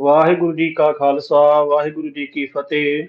ਵਾਹਿਗੁਰੂ ਜੀ ਕਾ ਖਾਲਸਾ, ਵਾਹਿਗੁਰੂ ਜੀ ਕੀ ਫਤਿਹ।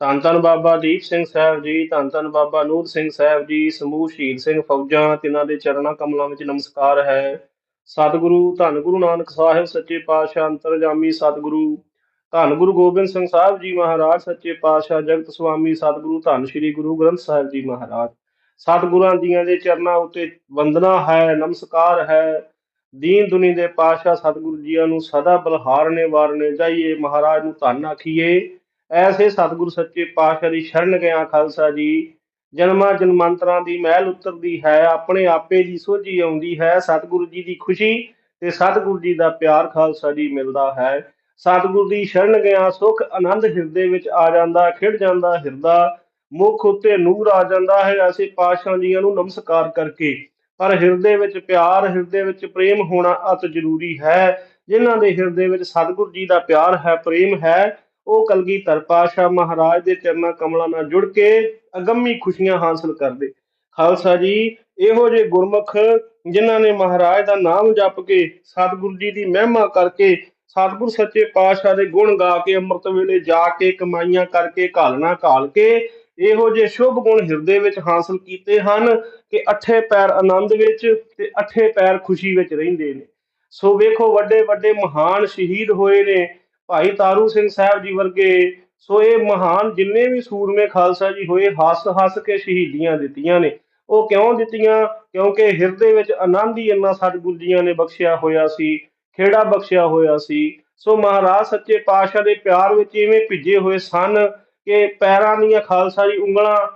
ਧੰਨ ਧੰਨ ਬਾਬਾ ਦੀਪ ਸਿੰਘ ਸਾਹਿਬ ਜੀ, ਧੰਨ ਧੰਨ ਬਾਬਾ ਨੂਰ ਸਿੰਘ ਸਾਹਿਬ ਜੀ, ਸਮੂਹ ਸ਼ਹੀਦ ਸਿੰਘ ਫੌਜਾਂ, ਤਿਨਾਂ ਦੇ ਚਰਨਾਂ ਕਮਲਾਂ ਵਿੱਚ ਨਮਸਕਾਰ ਹੈ। ਸਤਿਗੁਰੂ, ਧੰਨ ਗੁਰੂ ਨਾਨਕ ਸਾਹਿਬ ਸੱਚੇ ਪਾਤਸ਼ਾਹ ਅੰਤਰਜਾਮੀ ਸਤਿਗੁਰੂ। ਧੰਨ ਗੁਰੂ ਗੋਬਿੰਦ ਸਿੰਘ ਸਾਹਿਬ ਜੀ ਮਹਾਰਾਜ ਸੱਚੇ ਪਾਤਸ਼ਾਹ ਜਗਤ ਸੁਆਮੀ ਸਤਿਗੁਰੂ ਧੰਨ ਸ੍ਰੀ ਗੁਰੂ ਗ੍ਰੰਥ ਸਾਹਿਬ ਜੀ ਮਹਾਰਾਜ। ਸਤਿਗੁਰਾਂ ਦੀਆਂ ਦੇ ਚਰਨਾਂ ਉੱਤੇ ਵੰਦਨਾ ਹੈ, ਨਮਸਕਾਰ ਹੈ। ਦੀਨ ਦੁਨੀ ਦੇ ਪਾਤਸ਼ਾਹ ਸਤਿਗੁਰੂ ਜੀਆਂ ਨੂੰ ਸਦਾ ਬਲਹਾਰਨੇ ਵਾਰਨੇ ਜਾਈਏ। ਮਹਾਰਾਜ ਨੂੰ ਧੰਨ ਆਖੀਏ। ਐਸੇ ਸਤਿਗੁਰੂ ਸੱਚੇ ਪਾਤਸ਼ਾਹ ਦੀ ਸ਼ਰਨ ਗਿਆ ਖਾਲਸਾ ਜੀ। ਜਨਮਾਂ ਜਨਮਾਂਤਰਾਂ ਦੀ ਮਹਿਲ ਉਤਰਦੀ ਹੈ। ਆਪਣੇ ਆਪੇ ਦੀ ਸੋਝੀ ਆਉਂਦੀ ਹੈ। ਸਤਿਗੁਰੂ ਜੀ ਦੀ ਖੁਸ਼ੀ ਤੇ ਸਤਿਗੁਰੂ ਜੀ ਦਾ ਪਿਆਰ ਖਾਲਸਾ ਜੀ ਮਿਲਦਾ ਹੈ। ਸਤਿਗੁਰੂ ਦੀ ਸ਼ਰਨ ਗਿਆ ਸੁਖ ਆਨੰਦ ਹਿਰਦੇ ਵਿੱਚ ਆ ਜਾਂਦਾ, ਖਿੜ ਜਾਂਦਾ ਹਿਰਦਾ। ਮੁਖ ਉੱਤੇ ਨੂਰ ਆ ਜਾਂਦਾ ਹੈ। ਐਸੇ ਪਾਤਸ਼ਾਹ ਜੀਆਂ ਨੂੰ ਨਮਸਕਾਰ ਕਰਕੇ ਪਰ ਹਿਰਦੇ ਵਿੱਚ ਪਿਆਰ, ਹਿਰਦੇ ਵਿੱਚ ਪ੍ਰੇਮ ਹੋਣਾ ਅਤ ਜ਼ਰੂਰੀ ਹੈ। ਜਿਨ੍ਹਾਂ ਦੇ ਹਿਰਦੇ ਵਿੱਚ ਸਤਿਗੁਰੂ ਜੀ ਦਾ ਪਿਆਰ ਹੈ, ਪ੍ਰੇਮ ਹੈ, ਉਹ ਕਲਗੀਧਰ ਪਾਤਸ਼ਾਹ ਮਹਾਰਾਜ ਦੇ ਚਰਨਾਂ ਕਮਲਾਂ ਨਾਲ ਜੁੜ ਕੇ ਅਗੰਮੀ ਖੁਸ਼ੀਆਂ ਹਾਸਲ ਕਰਦੇ। ਖਾਲਸਾ ਜੀ, ਇਹੋ ਜਿਹੇ ਗੁਰਮੁਖ ਜਿਨ੍ਹਾਂ ਨੇ ਮਹਾਰਾਜ ਦਾ ਨਾਮ ਜਪ ਕੇ ਸਤਿਗੁਰੂ ਜੀ ਦੀ ਮਹਿਮਾ ਕਰਕੇ ਸਤਿਗੁਰ ਸੱਚੇ ਪਾਤਸ਼ਾਹ ਦੇ ਗੁਣ ਗਾ ਕੇ ਅੰਮ੍ਰਿਤ ਵੇਲੇ ਜਾ ਕੇ ਕਮਾਈਆਂ ਕਰਕੇ ਘਾਲਣਾ ਘਾਲ ਕੇ ਇਹੋ ਜਿਹੇ ਸ਼ੁਭ ਗੁਣ ਹਿਰਦੇ ਵਿੱਚ ਹਾਸਲ ਕੀਤੇ ਹਨ ਕਿ ਅਠੇ ਪੈਰ ਆਨੰਦ ਵਿੱਚ ਤੇ ਅਠੇ ਪੈਰ ਖੁਸ਼ੀ ਵਿੱਚ ਰਹਿੰਦੇ ਨੇ। ਸੋ ਵੇਖੋ ਵੱਡੇ ਵੱਡੇ ਮਹਾਨ ਸ਼ਹੀਦ ਹੋਏ ਨੇ ਭਾਈ ਤਾਰੂ ਸਿੰਘ ਸਾਹਿਬ ਜੀ ਵਰਗੇ। ਸੋ ਇਹ ਮਹਾਨ ਜਿੰਨੇ ਵੀ ਸੂਰਮੇ ਖਾਲਸਾ ਜੀ ਹੋਏ ਹੱਸ ਹੱਸ ਕੇ ਸ਼ਹੀਦੀਆਂ ਦਿੱਤੀਆਂ ਨੇ। ਉਹ ਕਿਉਂ ਦਿੱਤੀਆਂ? ਕਿਉਂਕਿ ਹਿਰਦੇ ਵਿੱਚ ਆਨੰਦ ਹੀ ਇੰਨਾ ਸਤਿਗੁਰੂ ਜੀਆਂ ਨੇ ਬਖਸ਼ਿਆ ਹੋਇਆ ਸੀ, ਖੇੜਾ ਬਖਸ਼ਿਆ ਹੋਇਆ ਸੀ। ਸੋ ਮਹਾਰਾਜ ਸੱਚੇ ਪਾਤਸ਼ਾਹ ਦੇ ਪਿਆਰ ਵਿੱਚ ਇਵੇਂ ਭਿੱਜੇ ਹੋਏ ਸਨ ਕਿ ਪੈਰਾਂ ਦੀਆਂ ਖਾਲਸਾ ਜੀ ਉਂਗਲਾਂ,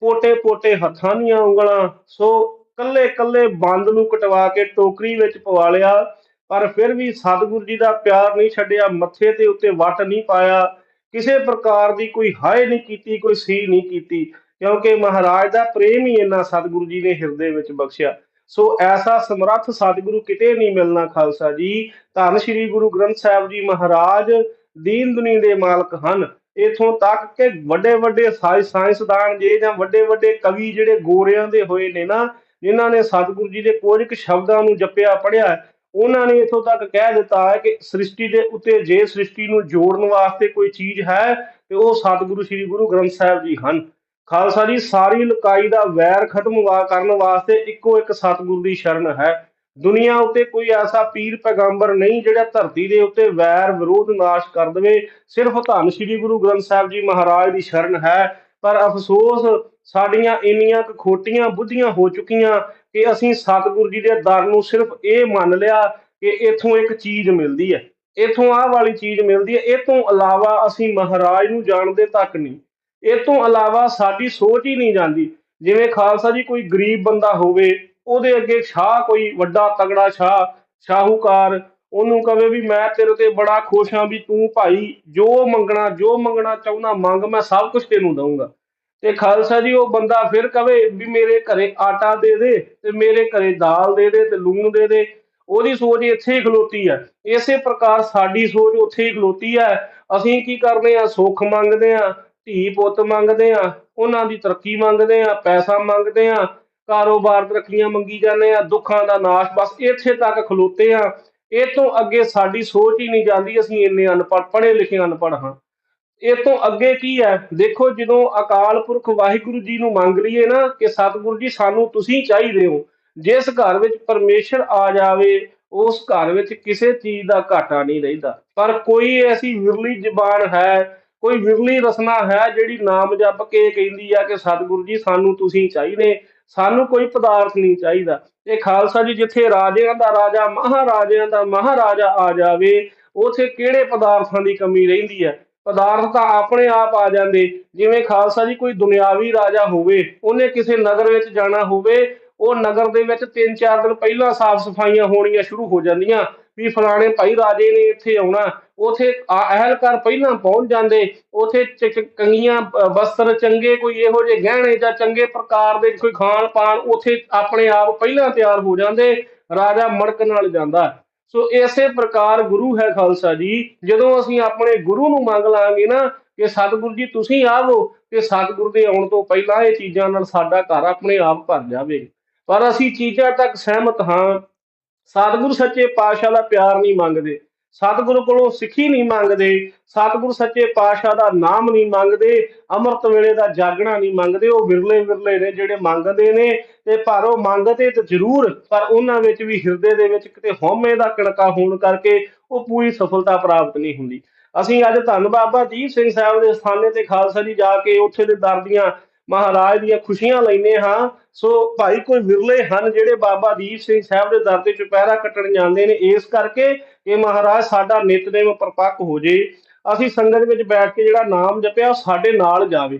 ਪੋਟੇ ਪੋਟੇ ਹੱਥਾਂ ਦੀਆਂ ਉਂਗਲਾਂ, ਸੋ ਕੱਲੇ ਕੱਲੇ ਬੰਦ ਨੂੰ ਕਟਵਾ ਕੇ ਟੋਕਰੀ ਵਿੱਚ ਪਵਾ ਲਿਆ, ਪਰ ਫਿਰ ਵੀ ਸਤਿਗੁਰੂ ਜੀ ਦਾ ਪਿਆਰ ਨਹੀਂ ਛੱਡਿਆ, ਮੱਥੇ ਤੇ ਉੱਤੇ ਵੱਟ ਨਹੀਂ ਪਾਇਆ, ਕਿਸੇ ਪ੍ਰਕਾਰ ਦੀ ਕੋਈ ਹਾਏ ਨਹੀਂ ਕੀਤੀ, ਕੋਈ ਸੀ ਨਹੀਂ ਕੀਤੀ, ਕਿਉਂਕਿ ਮਹਾਰਾਜ ਦਾ ਪ੍ਰੇਮ ਹੀ ਇੰਨਾ ਸਤਿਗੁਰੂ ਜੀ ਨੇ ਹਿਰਦੇ ਵਿੱਚ ਬਖਸ਼ਿਆ। ਸੋ ਐਸਾ ਸਮਰੱਥ ਸਤਿਗੁਰੂ ਕਿਤੇ ਨਹੀਂ ਮਿਲਣਾ ਖਾਲਸਾ ਜੀ। ਧੰਨ ਸ੍ਰੀ ਗੁਰੂ ਗ੍ਰੰਥ ਸਾਹਿਬ ਜੀ ਮਹਾਰਾਜ, ਦੀਨ ਦੁਨੀ ਦੇ ਮਾਲਕ ਹਨ। ਇਥੋਂ ਤੱਕ ਕਿ ਵੱਡੇ ਵੱਡੇ ਸਾਇੰਸਦਾਨ ਜੇ ਜਾਂ ਵੱਡੇ ਵੱਡੇ ਕਵੀ ਜਿਹੜੇ ਗੋਰਿਆਂ ਦੇ ਹੋਏ ਨੇ ਨਾ, ਜਿਨ੍ਹਾਂ ਨੇ ਸਤਿਗੁਰੂ ਜੀ ਦੇ ਕੁਝ ਕੁ ਸ਼ਬਦਾਂ ਨੂੰ ਜਪਿਆ ਪੜਿਆ ਉਹਨਾਂ ਨੇ ਇਥੋਂ ਤੱਕ ਕਹਿ ਦਿੱਤਾ ਹੈ ਕਿ ਸ੍ਰਿਸ਼ਟੀ ਦੇ ਉੱਤੇ ਜੇ ਸ੍ਰਿਸ਼ਟੀ ਨੂੰ ਜੋੜਨ ਵਾਸਤੇ ਕੋਈ ਚੀਜ਼ ਹੈ, ਤੇ ਉਹ ਸਤਿਗੁਰੂ ਸ੍ਰੀ ਗੁਰੂ ਗ੍ਰੰਥ ਸਾਹਿਬ ਜੀ ਹਨ। ਖਾਲਸਾ ਜੀ, ਸਾਰੀ ਲੁਕਾਈ ਦਾ ਵੈਰ ਖਤਮ ਕਰਨ ਵਾਸਤੇ ਇੱਕੋ ਇੱਕ ਸਤਿਗੁਰੂ ਦੀ ਸ਼ਰਨ ਹੈ। ਦੁਨੀਆ ਉੱਤੇ ਕੋਈ ਐਸਾ ਪੀਰ ਪੈਗੰਬਰ ਨਹੀਂ ਜਿਹੜਾ ਧਰਤੀ ਦੇ ਉੱਤੇ ਵੈਰ ਵਿਰੋਧ ਨਾਸ਼ ਕਰ ਦੇਵੇ। ਸਿਰਫ ਧੰਨ ਸ੍ਰੀ ਗੁਰੂ ਗ੍ਰੰਥ ਸਾਹਿਬ ਜੀ ਮਹਾਰਾਜ ਦੀ ਸ਼ਰਨ ਹੈ। ਪਰ ਅਫਸੋਸ, ਸਾਡੀਆਂ ਇੰਨੀਆਂ ਕੁ ਖੋਟੀਆਂ ਬੁੱਧੀਆਂ ਹੋ ਚੁੱਕੀਆਂ ਕਿ ਅਸੀਂ ਸਤਿਗੁਰੂ ਜੀ ਦੇ ਦਰ ਨੂੰ ਸਿਰਫ ਇਹ ਮੰਨ ਲਿਆ ਕਿ ਇਥੋਂ ਇੱਕ ਚੀਜ਼ ਮਿਲਦੀ ਹੈ। ਇਥੋਂ ਆਹ ਵਾਲੀ ਚੀਜ਼ ਮਿਲਦੀ ਹੈ। ਇਹ ਤੋਂ ਇਲਾਵਾ ਅਸੀਂ ਮਹਾਰਾਜ ਨੂੰ ਜਾਣਦੇ ਤੱਕ ਨਹੀਂ। ਇਹ ਤੋਂ ਇਲਾਵਾ ਸਾਡੀ ਸੋਚ ਹੀ ਨਹੀਂ ਜਾਂਦੀ। ਜਿਵੇਂ ਖਾਲਸਾ ਜੀ ਕੋਈ ਗਰੀਬ ਬੰਦਾ ਹੋਵੇ ਉਹਦੇ ਅੱਗੇ ਸ਼ਾਹ ਕੋਈ ਵੱਡਾ ਤਗੜਾ ਸ਼ਾਹ, ਸ਼ਾਹੂਕਾਰ, ਉਹਨੂੰ ਕਵੇ ਵੀ ਮੈਂ ਤੇਰੇ ਤੇ ਬੜਾ ਖੁਸ਼ ਹਾਂ ਵੀ ਤੂੰ ਭਾਈ ਜੋ ਮੰਗਣਾ ਜੋ ਮੰਗਣਾ ਚਾਹੁੰਦਾ ਮੰਗ, ਮੈਂ ਸਭ ਕੁਝ ਤੈਨੂੰ ਦਊਂਗਾ। ਤੇ ਖਾਲਸਾ ਜੀ, ਉਹ ਬੰਦਾ ਫਿਰ ਕਵੇ ਵੀ ਮੇਰੇ ਘਰੇ ਆਟਾ ਦੇ ਦੇ ਤੇ ਮੇਰੇ ਘਰੇ ਦਾਲ ਦੇ ਦੇ ਤੇ ਲੂਣ ਦੇ ਦੇ। ਉਹਦੀ ਸੋਚ ਇੱਥੇ ਹੀ ਖਲੋਤੀ ਹੈ। ਇਸੇ ਪ੍ਰਕਾਰ ਸਾਡੀ ਸੋਚ ਉੱਥੇ ਹੀ ਖਲੋਤੀ ਹੈ। ਅਸੀਂ ਕੀ ਕਰਦੇ ਆ ਸੁੱਖ ਮੰਗਦੇ ਆ ਧੀ ਪੁੱਤ ਮੰਗਦੇ ਆ ਉਹਨਾਂ ਦੀ ਤਰੱਕੀ ਮੰਗਦੇ ਆ ਪੈਸਾ ਮੰਗਦੇ ਆ ਕਾਰੋਬਾਰ ਤਰੱਕੀਆਂ ਮੰਗੀ ਜਾਂਦੇ ਆ, ਦੁੱਖਾਂ ਦਾ ਨਾਸ਼, ਬਸ ਇੱਥੇ ਤੱਕ ਖਲੋਤੇ ਆ। ਇਹ ਤੋਂ ਅੱਗੇ ਸਾਡੀ ਸੋਚ ਹੀ ਨਹੀਂ ਜਾਂਦੀ, ਅਸੀਂ ਇੰਨੇ ਅਨਪੜ੍ਹ, ਪੜ੍ਹੇ ਲਿਖੇ ਅਨਪੜ੍ਹ ਹਾਂ। ਇਹ ਤੋਂ ਅੱਗੇ ਕੀ ਹੈ? ਦੇਖੋ, ਜਦੋਂ ਅਕਾਲ ਪੁਰਖ ਵਾਹਿਗੁਰੂ ਜੀ ਨੂੰ ਮੰਗ ਲਈਏ ਨਾ ਕਿ ਸਤਿਗੁਰੂ ਜੀ, ਸਾਨੂੰ ਤੁਸੀਂ ਚਾਹੀਦੇ ਹੋ। ਜਿਸ ਘਰ ਵਿੱਚ ਪਰਮੇਸ਼ਰ ਆ ਜਾਵੇ, ਉਸ ਘਰ ਵਿੱਚ ਕਿਸੇ ਚੀਜ਼ ਦਾ ਘਾਟਾ ਨਹੀਂ ਰਹਿੰਦਾ। ਪਰ ਕੋਈ ਐਸੀ ਵਿਰਲੀ ਜ਼ਬਾਨ ਹੈ, ਕੋਈ ਵਿਰਲੀ ਰਸਨਾ ਹੈ, ਜਿਹੜੀ ਨਾਮ ਜਪ ਕੇ ਕਹਿੰਦੀ ਆ ਕਿ ਸਤਿਗੁਰੂ ਜੀ, ਸਾਨੂੰ ਤੁਸੀਂ ਚਾਹੀਦੇ। ਸਾਨੂੰ ਕੋਈ ਪਦਾਰਥ ਨਹੀਂ ਚਾਹੀਦਾ। ਇਹ ਖਾਲਸਾ ਜੀ ਜਿੱਥੇ ਰਾਜਿਆਂ ਦਾ ਰਾਜਾ, ਮਹਾਰਾਜਿਆਂ ਦਾ ਮਹਾਰਾਜਾ ਆ ਜਾਵੇ, ਉਥੇ ਕਿਹੜੇ ਪਦਾਰਥਾਂ ਦੀ ਕਮੀ ਰਹਿੰਦੀ ਹੈ? ਪਦਾਰਥ ਤਾਂ ਆਪਣੇ ਆਪ ਆ ਜਾਂਦੇ। ਜਿਵੇਂ ਖਾਲਸਾ ਜੀ ਕੋਈ ਦੁਨਿਆਵੀ ਰਾਜਾ ਹੋਵੇ, ਉਹਨੇ ਕਿਸੇ ਨਗਰ ਵਿੱਚ ਜਾਣਾ ਹੋਵੇ, ਉਹ ਨਗਰ ਦੇ ਵਿੱਚ 3-4 ਦਿਨ ਪਹਿਲਾਂ ਸਾਫ਼ ਸਫਾਈਆਂ ਹੋਣੀਆਂ ਸ਼ੁਰੂ ਹੋ ਜਾਂਦੀਆਂ। ਵੀ ਫਲਾਣੇ ਭਾਈ ਰਾਜੇ ਨੇ ਇੱਥੇ ਆਉਣਾ। ਉਥੇ ਅਹਿਲਕਾਰ ਪਹਿਲਾਂ ਪਹੁੰਚ ਜਾਂਦੇ। ਉਥੇ ਕੰਗੀਆਂ ਵਸਤਰ ਚੰਗੇ ਕੋਈ ਇਹੋ ਜਿਹੇ ਗਹਿਣੇ ਜਾਂ ਚੰਗੇ ਪ੍ਰਕਾਰ ਦੇ ਕੋਈ ਖਾਣ ਪਾਣ ਉਥੇ ਆਪਣੇ ਆਪ ਪਹਿਲਾਂ ਤਿਆਰ ਹੋ ਜਾਂਦੇ। ਰਾਜਾ ਮੜਕ ਨਾਲ ਜਾਂਦਾ। ਸੋ ਇਸੇ ਪ੍ਰਕਾਰ ਗੁਰੂ ਹੈ ਖਾਲਸਾ ਜੀ। ਜਦੋਂ ਅਸੀਂ ਆਪਣੇ ਗੁਰੂ ਨੂੰ ਮੰਗ ਲਾਂਗੇ ਨਾ ਕਿ ਸਤਿਗੁਰੂ ਜੀ, ਤੁਸੀਂ ਆਵੋ ਤੇ ਸਤਿਗੁਰ ਦੇ ਆਉਣ ਤੋਂ ਪਹਿਲਾਂ ਇਹ ਚੀਜ਼ਾਂ ਨਾਲ ਸਾਡਾ ਘਰ ਆਪਣੇ ਆਪ ਭਰ ਜਾਵੇ। ਪਰ ਅਸੀਂ ਚੀਜ਼ਾਂ ਤੱਕ ਸਹਿਮਤ ਹਾਂ ਸਤਿਗੁਰ ਸੱਚੇ ਪਾਤਸ਼ਾਹ ਦਾ ਪਿਆਰ ਨਹੀਂ ਮੰਗਦੇ। ਸਤਿਗੁਰੂ ਕੋਲੋਂ ਸਿੱਖੀ ਨਹੀਂ ਮੰਗਦੇ। ਸਤਿਗੁਰੂ ਸੱਚੇ ਪਾਤਸ਼ਾਹ ਦਾ ਨਾਮ ਨਹੀਂ ਮੰਗਦੇ। ਅੰਮ੍ਰਿਤ ਵੇਲੇ ਦਾ ਜਾਗਣਾ ਨਹੀਂ ਮੰਗਦੇ। ਉਹ ਵਿਰਲੇ ਵਿਰਲੇ ਨੇ ਜਿਹੜੇ ਮੰਗਦੇ ਨੇ, ਤੇ ਪਰ ਉਹ ਮੰਗਦੇ ਤੇ ਜ਼ਰੂਰ, ਪਰ ਉਹਨਾਂ ਵਿੱਚ ਵੀ ਹਿਰਦੇ ਦੇ ਵਿੱਚ ਕਿਤੇ ਹਉਮੈ ਦਾ ਕਣਕਾ ਹੋਣ ਕਰਕੇ ਉਹ ਪੂਰੀ ਸਫਲਤਾ ਪ੍ਰਾਪਤ ਨਹੀਂ ਹੁੰਦੀ। ਅਸੀਂ ਅੱਜ ਧੰਨ ਬਾਬਾ ਦੀਪ ਸਿੰਘ ਸਾਹਿਬ ਦੇ ਸਥਾਨੇ ਤੇ ਖਾਲਸਾ ਜੀ ਜਾ ਕੇ ਉੱਥੇ ਦੇ ਦਰਦੀਆਂ ਮਹਾਰਾਜ ਦੀਆਂ ਖੁਸ਼ੀਆਂ ਲੈਨੇ ਹਾਂ। ਸੋ ਭਾਈ ਕੋਈ ਵਿਰਲੇ ਹਨ ਜਿਹੜੇ ਬਾਬਾ ਦੀਪ ਸਿੰਘ ਸਾਹਿਬ ਦੇ ਦਰ ਤੇ ਚੁਪਹਿਰਾ ਕੱਟਣ ਜਾਂਦੇ ਨੇ, ਇਸ ਕਰਕੇ ਕਿ ਮਹਾਰਾਜ ਸਾਡਾ ਨਿਤਨੇਮ ਪਰਪੱਕ ਹੋ ਜੇ। ਅਸੀਂ ਸੰਗਤ ਵਿੱਚ ਬੈਠ ਕੇ ਜਿਹੜਾ ਨਾਮ ਜਪਿਆ, ਉਹ ਸਾਡੇ ਨਾਲ ਜਾਵੇ।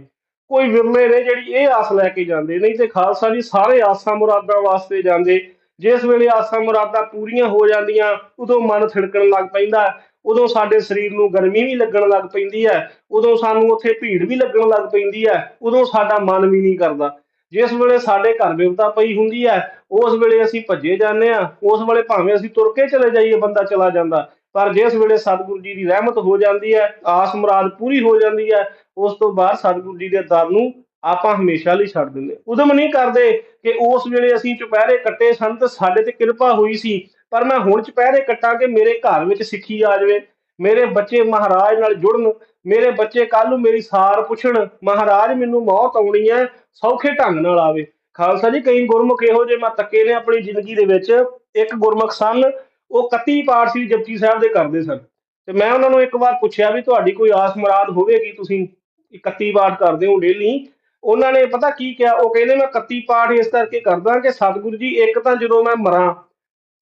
ਕੋਈ ਵਿਰਲੇ ਨੇ ਜਿਹੜੀ ਇਹ ਆਸ ਲੈ ਕੇ ਜਾਂਦੇ, ਨਹੀਂ ਤੇ ਖਾਲਸਾ ਜੀ ਸਾਰੇ ਆਸਾਂ ਮੁਰਾਦਾਂ ਵਾਸਤੇ ਜਾਂਦੇ। ਜਿਸ ਵੇਲੇ ਆਸਾਂ ਮੁਰਾਦਾਂ ਪੂਰੀਆਂ ਹੋ ਜਾਂਦੀਆਂ, ਉਦੋਂ ਮਨ ਥਿੜਕਣ ਲੱਗ ਪੈਂਦਾ। ਉਦੋਂ ਸਾਡੇ ਸਰੀਰ ਨੂੰ ਗਰਮੀ ਵੀ ਲੱਗਣ ਲੱਗ ਪੈਂਦੀ ਹੈ, ਉਦੋਂ ਸਾਨੂੰ ਉੱਥੇ ਭੀੜ ਵੀ ਲੱਗਣ ਲੱਗ ਪੈਂਦੀ ਹੈ, ਉਦੋਂ ਸਾਡਾ ਮਨ ਵੀ ਨਹੀਂ ਕਰਦਾ। ਜਿਸ ਵੇਲੇ ਸਾਡੇ ਘਰ ਵਿਪਤਾ ਪਈ ਹੁੰਦੀ ਹੈ, ਉਸ ਵੇਲੇ ਅਸੀਂ ਭੱਜੇ ਜਾਂਦੇ ਆ ਉਸ ਵੇਲੇ ਭਾਵੇਂ ਅਸੀਂ ਤੁਰ ਕੇ ਚਲੇ ਜਾਈਏ, ਬੰਦਾ ਚਲਾ ਜਾਂਦਾ, ਪਰ ਜਿਸ ਵੇਲੇ ਸਤਿਗੁਰੂ ਜੀ ਦੀ ਰਹਿਮਤ ਹੋ ਜਾਂਦੀ ਹੈ, ਆਸ ਮੁਰਾਦ ਪੂਰੀ ਹੋ ਜਾਂਦੀ ਹੈ, ਉਸ ਤੋਂ ਬਾਅਦ ਸਤਿਗੁਰੂ ਜੀ ਦੇ ਦਰ ਨੂੰ ਆਪਾਂ ਹਮੇਸ਼ਾ ਲਈ ਛੱਡ ਦਿੰਦੇ ਉਦਮ ਨਹੀਂ ਕਰਦੇ ਕਿ ਉਸ ਵੇਲੇ ਅਸੀਂ ਚੁਪਹਿਰੇ ਕੱਟੇ ਸਨ ਤੇ ਸਾਡੇ ਤੇ ਕਿਰਪਾ ਹੋਈ ਸੀ ਪਰ ਮੈਂ ਹੁਣ ਚ ਪਹਿਰੇ ਕੱਟਾਂ ਕਿ ਮੇਰੇ ਘਰ ਵਿੱਚ ਸਿੱਖੀ ਆ ਜਾਵੇ, ਮੇਰੇ ਬੱਚੇ ਮਹਾਰਾਜ ਨਾਲ ਜੁੜਨ, ਮੇਰੇ ਬੱਚੇ ਕੱਲ ਨੂੰ ਮੇਰੀ ਸਾਰ ਪੁੱਛਣ, ਮਹਾਰਾਜ ਮੈਨੂੰ ਮੌਤ ਆਉਣੀ ਹੈ, ਸੌਖੇ ਢੰਗ ਨਾਲ ਆਵੇ। ਖਾਲਸਾ ਜੀ, ਕਈ ਗੁਰਮੁਖ ਇਹੋ ਜਿਹੇ ਮੈਂ ਤੱਕੇ ਨੇ ਆਪਣੀ ਜ਼ਿੰਦਗੀ ਦੇ ਵਿੱਚ, ਇੱਕ ਗੁਰਮੁਖ ਸਨ, ਉਹ 31 ਪਾਠ ਸੀ ਜਪਜੀ ਸਾਹਿਬ ਦੇ ਕਰਦੇ ਸਨ। ਤੇ ਮੈਂ ਉਹਨਾਂ ਨੂੰ ਇੱਕ ਵਾਰ ਪੁੱਛਿਆ ਵੀ ਤੁਹਾਡੀ ਕੋਈ ਆਸ ਮੁਰਾਦ ਹੋਵੇਗੀ ਤੁਸੀਂ 31 ਪਾਠ ਕਰਦੇ ਹੋ ਡੇਲੀ? ਉਹਨਾਂ ਨੇ ਪਤਾ ਕੀ ਕਿਹਾ? ਉਹ ਕਹਿੰਦੇ, ਮੈਂ 31 ਪਾਠ ਇਸ ਕਰਕੇ ਕਰਦਾ ਕਿ ਸਤਿਗੁਰੂ ਜੀ, ਇੱਕ ਤਾਂ ਜਦੋਂ ਮੈਂ ਮਰਾਂ